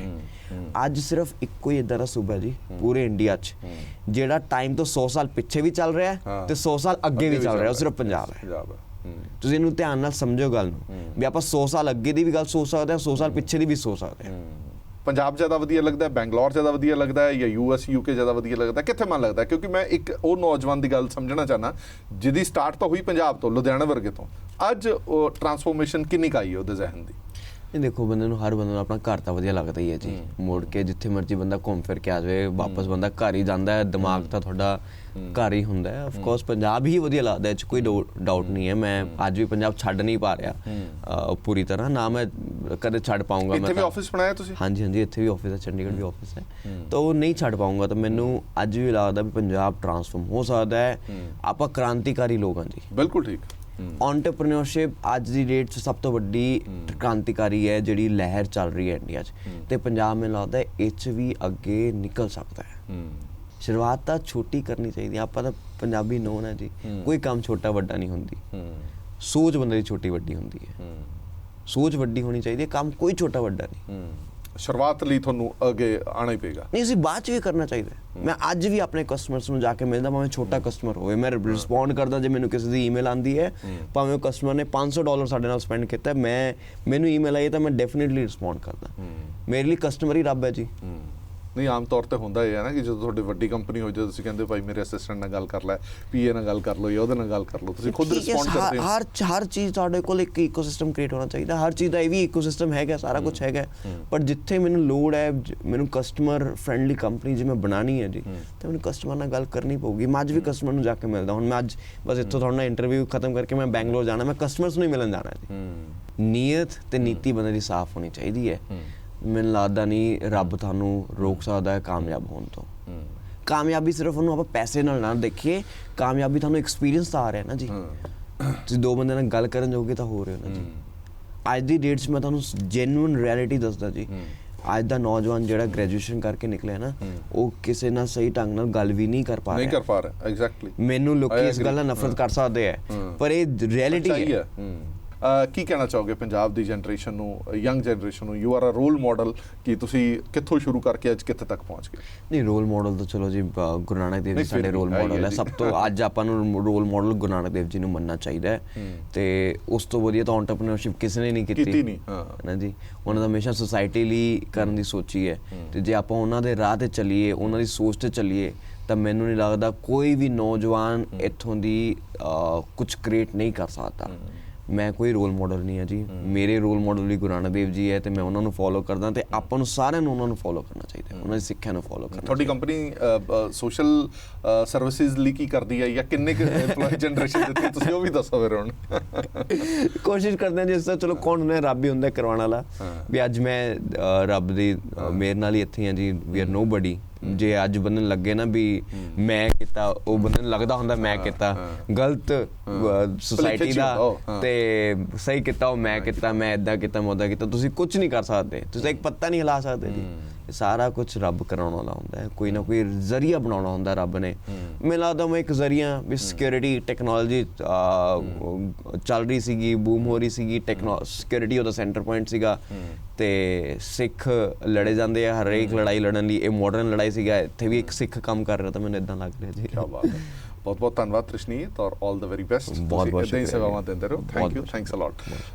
Speaker 2: ਅੱਜ ਸਿਰਫ ਇੱਕੋ ਹੀ ਇਦਾਂ ਦਾ ਸੂਬਾ ਜੀ ਪੂਰੇ ਇੰਡੀਆ 'ਚ। ਜਿਹੜਾ ਟਾਈਮ ਤੋਂ 100 ਸਾਲ ਪਿੱਛੇ ਵੀ ਚੱਲ ਰਿਹਾ ਹੈ। ਤੇ 100 ਸਾਲ ਅੱਗੇ ਵੀ ਚੱਲ ਰਿਹਾ ਉਹ ਸਿਰਫ ਪੰਜਾਬ ਹੂੰ। ਤੁਸੀਂ ਇਹਨੂੰ ਧਿਆਨ ਨਾਲ ਸਮਝੋ ਗੱਲ ਨੂੰ। ਵੀ ਆਪਾਂ 100 ਸਾਲ ਅੱਗੇ ਦੀ ਵੀ ਗੱਲ ਸੋਚ ਸਕਦੇ ਹਾਂ 100 ਸਾਲ ਪਿੱਛੇ ਦੀ ਵੀ ਸੋਚ ਸਕਦੇ ਹਾਂ।
Speaker 1: ਪੰਜਾਬ ਜ਼ਿਆਦਾ ਵਧੀਆ ਲੱਗਦਾ ਹੈ, ਬੈਂਗਲੌਰ ਜ਼ਿਆਦਾ ਵਧੀਆ ਲੱਗਦਾ ਹੈ ਜਾਂ ਯੂਐਸ ਯੂਕੇ ਜ਼ਿਆਦਾ ਵਧੀਆ ਲੱਗਦਾ ਕਿੱਥੇ ਮਨ ਲੱਗਦਾ ਕਿਉਂਕਿ ਮੈਂ ਇੱਕ ਉਹ ਨੌਜਵਾਨ ਦੀ ਗੱਲ ਸਮਝਣਾ ਚਾਹਨਾ ਜਿਹਦੀ ਸਟਾਰਟ ਤਾਂ ਹੋਈ ਪੰਜਾਬ ਤੋਂ, ਲੁਧਿਆਣਾ ਵਰਗੇ ਤੋਂ। ਅੱਜ ਉਹ ਟਰਾਂਸਫੋਰਮੇਸ਼ਨ ਕਿੰਨੀ ਕਾਈ ਹੈ ਉਹਦੇ ਜ਼ਿਹਨ ਦੀ?
Speaker 2: ਇਹ ਦੇਖੋ ਬੰਦੇ ਨੂੰ ਹਰ ਬੰਦੇ ਨੂੰ ਆਪਣਾ ਘਰ ਤਾਂ ਵਧੀਆ ਲੱਗਦਾ ਹੀ ਹੈ ਜੀ। ਮੁੜ ਕੇ ਜਿੱਥੇ ਮਰਜ਼ੀ ਬੰਦਾ ਘੁੰਮ ਫਿਰ ਕੇ ਆ ਜਾਵੇ ਵਾਪਸ ਬੰਦਾ ਘਰ ਹੀ ਜਾਂਦਾ ਹੈ ਦਿਮਾਗ ਤਾਂ ਤੁਹਾਡਾ ਘਰ ਹੀ ਹੁੰਦਾ ਹੈ। ਆਫ ਕੋਰਸ ਪੰਜਾਬ ਹੀ ਵਧੀਆ ਲੱਗਦਾ ਹੈ 'ਚ ਕੋਈ ਡਾਊਟ ਨਹੀਂ ਹੈ। ਮੈਂ ਅੱਜ ਵੀ ਪੰਜਾਬ ਛੱਡ ਨਹੀਂ ਪਾ ਰਿਹਾ। ਪੂਰੀ ਤਰ੍ਹਾਂ। ਨਾ ਮੈਂ ਕਦੇ ਛੱਡ ਪਾਉਂਗਾ
Speaker 1: ਇੱਥੇ ਵੀ ਆਫਿਸ ਬਣਾਇਆ ਤੁਸੀਂ?
Speaker 2: ਹਾਂਜੀ ਹਾਂਜੀ ਇੱਥੇ ਵੀ ਆਫਿਸ ਹੈ ਚੰਡੀਗੜ੍ਹ ਵੀ ਆਫਿਸ ਹੈ। ਤਾਂ ਉਹ ਨਹੀਂ ਛੱਡ ਪਾਉਂਗਾ ਤਾਂ ਮੈਨੂੰ ਅੱਜ ਵੀ ਲੱਗਦਾ ਵੀ ਪੰਜਾਬ ਟਰਾਂਸਫਾਰਮ ਹੋ ਸਕਦਾ ਹੈ। ਆਪਾਂ ਕ੍ਰਾਂਤੀਕਾਰੀ ਲੋਕ ਹਾਂ ਜੀ।
Speaker 1: ਬਿਲਕੁਲ ਠੀਕ।
Speaker 2: ਐਂਟਰਪ੍ਰੀਨਿਓਰਸ਼ਿਪ ਅੱਜ ਦੀ ਡੇਟ 'ਚ ਸਭ ਤੋਂ ਵੱਡੀ ਕ੍ਰਾਂਤੀਕਾਰੀ ਹੈ ਜਿਹੜੀ ਲਹਿਰ ਚੱਲ ਰਹੀ ਹੈ ਇੰਡੀਆ 'ਚ। ਤੇ ਪੰਜਾਬ ਮੈਨੂੰ ਲੱਗਦਾ ਇਹ 'ਚ ਵੀ ਅੱਗੇ ਨਿਕਲ ਸਕਦਾ ਹੈ। ਸ਼ੁਰੂਆਤ ਤਾਂ ਛੋਟੀ ਕਰਨੀ ਚਾਹੀਦੀ ਹੈ ਆਪਾਂ ਤਾਂ ਪੰਜਾਬੀ ਨੋਨ ਹੈ ਜੀ। ਕੋਈ ਕੰਮ ਛੋਟਾ ਵੱਡਾ ਨਹੀਂ ਹੁੰਦੀ। ਸੋਚ ਬੰਦੇ ਦੀ ਛੋਟੀ ਵੱਡੀ ਹੁੰਦੀ ਹੈ। ਸੋਚ ਵੱਡੀ ਹੋਣੀ ਚਾਹੀਦੀ ਹੈ ਕੰਮ ਕੋਈ ਛੋਟਾ ਵੱਡਾ ਨਹੀਂ।
Speaker 1: ਸ਼ੁਰੂਆਤ ਲਈ ਤੁਹਾਨੂੰ ਅੱਗੇ ਆਣਾ ਹੀ ਪਏਗਾ।
Speaker 2: ਨਹੀਂ ਅਸੀਂ ਬਾਅਦ ਚ ਵੀ ਕਰਨਾ ਚਾਹੀਦਾ। ਮੈਂ ਅੱਜ ਵੀ ਆਪਣੇ ਕਸਟਮਰਸ ਨੂੰ ਜਾ ਕੇ ਮਿਲਦਾ ਭਾਵੇਂ ਛੋਟਾ ਕਸਟਮਰ ਹੋਵੇ। ਮੈਂ ਰਿਸਪੌਂਡ ਕਰਦਾ ਜੇ ਮੈਨੂੰ ਕਿਸੇ ਦੀ ਈਮੇਲ ਆਂਦੀ ਹੈ ਭਾਵੇਂ ਉਹ ਕਸਟਮਰ ਨੇ 500 ਡਾਲਰ ਸਾਡੇ ਨਾਲ ਸਪੈਂਡ ਕੀਤਾ ਮੈਂ ਮੈਨੂੰ ਈਮੇਲ ਆਈ ਤਾਂ ਮੈਂ ਡੈਫੀਨਿਟਲੀ ਰਿਸਪੌਂਡ ਕਰਦਾ। ਮੇਰੇ ਲਈ ਕਸਟਮਰ ਹੀ ਰੱਬ ਹੈ ਜੀ।
Speaker 1: ਨਹੀਂ ਆਮ ਤੌਰ ਤੇ ਹੁੰਦਾ ਇਹ ਹੈ ਨਾ ਕਿ ਜਦੋਂ ਤੁਹਾਡੀ ਵੱਡੀ ਕੰਪਨੀ ਹੋ ਜਾਏ ਤੁਸੀਂ ਕਹਿੰਦੇ ਭਾਈ ਮੇਰੇ ਅਸਿਸਟੈਂਟ ਨਾਲ ਗੱਲ ਕਰ ਲੈ ਪੀਏ ਨਾਲ ਗੱਲ ਕਰ ਲਓ ਜਾਂ ਉਹਦੇ ਨਾਲ ਗੱਲ ਕਰ ਲਓ ਤੁਸੀਂ ਖੁਦ ਰਿਸਪੌਂਡ ਕਰਦੇ ਹੋ।
Speaker 2: ਹਰ ਹਰ ਚੀਜ਼ ਤੁਹਾਡੇ ਕੋਲ ਇੱਕ ਇਕੋਸਿਸਟਮ ਕ੍ਰੀਏਟ ਹੋਣਾ ਚਾਹੀਦਾ ਹਰ ਚੀਜ਼ ਦਾ ਇਹ ਵੀ ਇਕੋਸਿਸਟਮ ਹੈਗਾ ਸਾਰਾ ਕੁਝ ਹੈਗਾ। ਪਰ ਜਿੱਥੇ ਮੈਨੂੰ ਲੋੜ ਹੈ ਜ- ਮੈਨੂੰ ਕਸਟਮਰ ਫ੍ਰੈਂਡਲੀ ਕੰਪਨੀ ਜੇ ਮੈਂ ਬਣਾਣੀ ਹੈ ਜੀ ਤੇ ਮੈਨੂੰ ਕਸਟਮਰ ਨਾਲ ਗੱਲ ਕਰਨੀ ਪਊਗੀ। ਮੈਂ ਅੱਜ ਵੀ ਕਸਟਮਰ ਨੂੰ ਜਾ ਕੇ ਮਿਲਦਾ ਹੁਣ ਮੈਂ ਅੱਜ ਬਸ ਇੱਥੋਂ ਤੁਹਾਡਾ ਇੰਟਰਵਿਊ ਖਤਮ ਕਰਕੇ ਮੈਂ ਬੈਂਗਲੌਰ ਜਾਣਾ ਮੈਂ ਕਸਟਮਰਸ ਨੂੰ ਹੀ ਮਿਲਣ ਜਾਣਾ ਜੀ। ਨੀਅਤ ਤੇ ਨੀਤੀ ਬੰਦੇ ਦੀ ਸਾਫ਼ ਹੋਣੀ ਚਾਹੀਦੀ ਹੈ। ਮੈਨੂੰ ਲੱਗਦਾ ਨਹੀਂ ਰੱਬ ਤੁਹਾਨੂੰ ਰੋਕ ਸਕਦਾ ਹੈ ਕਾਮਯਾਬ ਹੋਣ ਤੋਂ। ਕਾਮਯਾਬੀ ਸਿਰਫ ਉਹਨੂੰ ਆਪਾਂ ਪੈਸੇ ਨਾਲ ਨਾ ਦੇਖੀਏ ਕਾਮਯਾਬੀ ਤੁਹਾਨੂੰ ਐਕਸਪੀਰੀਅੰਸ ਤਾਂ ਆ ਰਿਹਾ ਨਾ ਜੀ। ਤੁਸੀਂ ਦੋ ਬੰਦੇ ਨਾਲ ਗੱਲ ਕਰਨ ਜੋਗੇ ਤਾਂ ਹੋ ਰਹੇ ਹੋ ਨਾ ਜੀ। ਅੱਜ ਦੀ ਡੇਟ 'ਚ ਮੈਂ ਤੁਹਾਨੂੰ ਜੈਨੂਇਨ ਰਿਐਲਿਟੀ ਦੱਸਦਾ ਜੀ। ਅੱਜ ਦਾ ਨੌਜਵਾਨ ਜਿਹੜਾ ਗ੍ਰੈਜੂਏਸ਼ਨ ਕਰਕੇ ਨਿਕਲਿਆ ਨਾ ਉਹ ਕਿਸੇ ਨਾਲ ਸਹੀ ਢੰਗ ਨਾਲ ਗੱਲ ਵੀ ਨਹੀਂ ਕਰ ਪਾ
Speaker 1: ਨਹੀਂ
Speaker 2: ਰਿਹਾ।
Speaker 1: ਕਰ ਪਾ ਰਿਹਾ ਐਗਜ਼ੈਕਟਲੀ
Speaker 2: ਮੈਨੂੰ ਲੋਕੀ ਇਸ. ਗੱਲ ਨਾਲ ਨਫ਼ਰਤ ਕਰ ਸਕਦੇ ਆ। ਪਰ ਇਹ ਰਿਐਲਿਟੀ ਹੈ।
Speaker 1: ਕੀ ਕਹਿਣਾ ਚਾਹੋਗੇ ਪੰਜਾਬ ਦੀ ਜਨਰੇਸ਼ਨ ਨੂੰ ਯੰਗ ਜਨਰੇਸ਼ਨ ਨੂੰ? You are a role model ਕਿ ਤੁਸੀਂ ਕਿੱਥੋਂ ਸ਼ੁਰੂ ਕਰਕੇ ਅੱਜ ਕਿੱਥੇ ਤੱਕ ਪਹੁੰਚ ਗਏ?
Speaker 2: ਨਹੀਂ ਰੋਲ ਮਾਡਲ ਤਾਂ ਚਲੋ ਜੀ ਗੁਰੂ ਨਾਨਕ ਦੇਵ ਜੀ ਸਾਡੇ ਰੋਲ ਮਾਡਲ
Speaker 1: ਹੈ।
Speaker 2: ਸਭ ਤੋਂ ਅੱਜ ਆਪਾਂ ਨੂੰ ਰੋਲ ਮਾਡਲ ਗੁਰੂ ਨਾਨਕ ਦੇਵ ਜੀ ਨੂੰ ਮੰਨਣਾ ਚਾਹੀਦਾ ਹੈ। ਤੇ ਉਸ ਤੋਂ ਵਧੀਆ ਤਾਂ ਐਂਟਰਪ੍ਰੀਨਿਓਰਸ਼ਿਪ ਕਿਸੇ ਨੇ ਨਹੀਂ ਕੀਤੀ।
Speaker 1: ਕੀਤੀ ਨਹੀਂ। ਹੈ।
Speaker 2: ਨਾ ਜੀ? ਉਹਨਾਂ ਦਾ ਹਮੇਸ਼ਾ ਸੁਸਾਇਟੀ ਲਈ ਕਰਨ ਦੀ ਸੋਚੀ ਹੈ। ਤੇ ਜੇ ਆਪਾਂ ਉਹਨਾਂ ਦੇ ਰਾਹ ਤੇ ਚੱਲੀਏ ਉਹਨਾਂ ਦੀ ਸੋਚ ਤੇ ਚੱਲੀਏ ਤਾਂ ਮੈਨੂੰ ਨਹੀਂ ਲੱਗਦਾ ਕੋਈ ਵੀ ਨੌਜਵਾਨ ਇੱਥੋਂ ਦੀ ਕੁਝ ਕ੍ਰੀਏਟ ਨਹੀਂ ਕਰ ਸਕਦਾ। ਮੈਂ ਕੋਈ ਰੋਲ ਮਾਡਲ ਨਹੀਂ ਹਾਂ ਜੀ। ਮੇਰੇ ਰੋਲ ਮਾਡਲ ਵੀ ਗੁਰੂ ਨਾਨਕ ਦੇਵ ਜੀ ਹੈ ਤੇ ਮੈਂ ਉਹਨਾਂ ਨੂੰ ਫੋਲੋ ਕਰਦਾ ਤੇ ਆਪਾਂ ਨੂੰ ਸਾਰਿਆਂ ਨੂੰ ਉਹਨਾਂ ਨੂੰ ਫੋਲੋ ਕਰਨਾ ਚਾਹੀਦਾ ਹੈ। ਉਹਨਾਂ ਦੀ ਸਿੱਖਿਆ ਨੂੰ ਫੋਲੋ ਕਰਨਾ
Speaker 1: ਤੁਹਾਡੀ ਕੰਪਨੀ ਸੋਸ਼ਲ ਸਰਵਿਸਿਜ਼ ਲਈ ਕੀ ਕਰਦੀ ਹੈ ਜਾਂ ਕਿੰਨੇ EMPLOYE ਜਨਰੇਸ਼ਨ ਦਿੱਤੀ ਤੁਸੀਂ ਉਹ ਵੀ ਦੱਸੋ ਫਿਰ ਹੁਣ।
Speaker 2: ਕੋਸ਼ਿਸ਼ ਕਰਦੇ ਹਾਂ ਜਿਸ ਤਰ੍ਹਾਂ ਚਲੋ ਕੌਣ ਹੁੰਦਾ ਰੱਬ ਹੀ ਹੁੰਦਾ ਕਰਵਾਉਣ ਵਾਲਾ। ਵੀ ਅੱਜ ਮੈਂ ਰੱਬ ਦੀ ਅ, ਮਿਹਰ ਨਾਲ ਹੀ ਇੱਥੇ ਹਾਂ ਜੀ। ਵੀ ਆਰ ਨੋਬਡੀ ਜੇ ਅੱਜ ਨੂੰ ਲੱਗੇ ਨਾ ਵੀ ਮੈਂ ਕੀਤਾ ਉਹ ਨੂੰ ਲੱਗਦਾ ਹੁੰਦਾ ਮੈਂ ਕੀਤਾ। ਗਲਤ ਸੁਸਾਇਟੀ ਦਾ। ਤੇ ਸਹੀ ਕੀਤਾ ਉਹ ਮੈਂ ਕੀਤਾ ਮੈਂ ਇਦਾਂ ਕੀਤਾ ਮੈਂ ਉਦਾਂ ਕੀਤਾ। ਤੁਸੀਂ ਕੁਝ ਨਹੀਂ ਕਰ ਸਕਦੇ। ਤੁਸੀਂ ਇੱਕ ਪੱਤਾ ਨਹੀਂ ਹਿਲਾ ਸਕਦੇ ਜੀ। ਸਾਰਾ ਕੁਝ ਰੱਬ ਕਰਾਉਣ ਵਾਲਾ ਹੁੰਦਾ ਹੈ। ਕੋਈ ਨਾ ਕੋਈ ਜ਼ਰੀਆ ਬਣਾਉਣਾ ਹੁੰਦਾ ਰੱਬ ਨੇ। ਮੈਨੂੰ ਲੱਗਦਾ ਮੈਂ ਇੱਕ ਜ਼ਰੀਆ ਵੀ ਸਿਕਿਉਰਿਟੀ ਟੈਕਨੋਲੋਜੀ ਚੱਲ ਰਹੀ ਸੀਗੀ ਬੂਮ ਹੋ ਰਹੀ ਸੀਗੀ ਟੈਕਨੋਲੋਜੀ ਸਿਕਿਉਰਿਟੀ ਉਹਦਾ ਸੈਂਟਰ ਪੁਆਇੰਟ ਸੀਗਾ। ਤੇ ਸਿੱਖ ਲੜੇ ਜਾਂਦੇ ਆ ਹਰੇਕ ਲੜਾਈ ਲੜਨ ਲਈ। ਇਹ ਮਾਡਰਨ ਲੜਾਈ ਸੀਗਾ ਇੱਥੇ ਵੀ ਇੱਕ ਸਿੱਖ ਕੰਮ ਕਰ ਰਿਹਾ ਤਾਂ ਮੈਨੂੰ ਇਦਾਂ ਲੱਗ ਰਿਹਾ ਜੀ।
Speaker 1: ਕੀ ਬਾਤ ਹੈ। ਬਹੁਤ ਬਹੁਤ ਧੰਨਵਾਦ ਤ੍ਰਿਸ਼ਨੀਤ ਔਰ ਆਲ ਦਾ ਵੈਰੀ ਬੈਸਟ
Speaker 2: ਬਹੁਤ ਬਹੁਤ
Speaker 1: ਇਦਾਂ ਹੀ
Speaker 2: ਸ਼ੁਕਰੀਆ
Speaker 1: ਸੇਵਾਵਾਂ
Speaker 2: ਜੀ।
Speaker 1: ਦਿੰਦੇ ਰਹੋ।
Speaker 2: ਬਹੁਤ
Speaker 1: thank
Speaker 2: you
Speaker 1: thanks a lot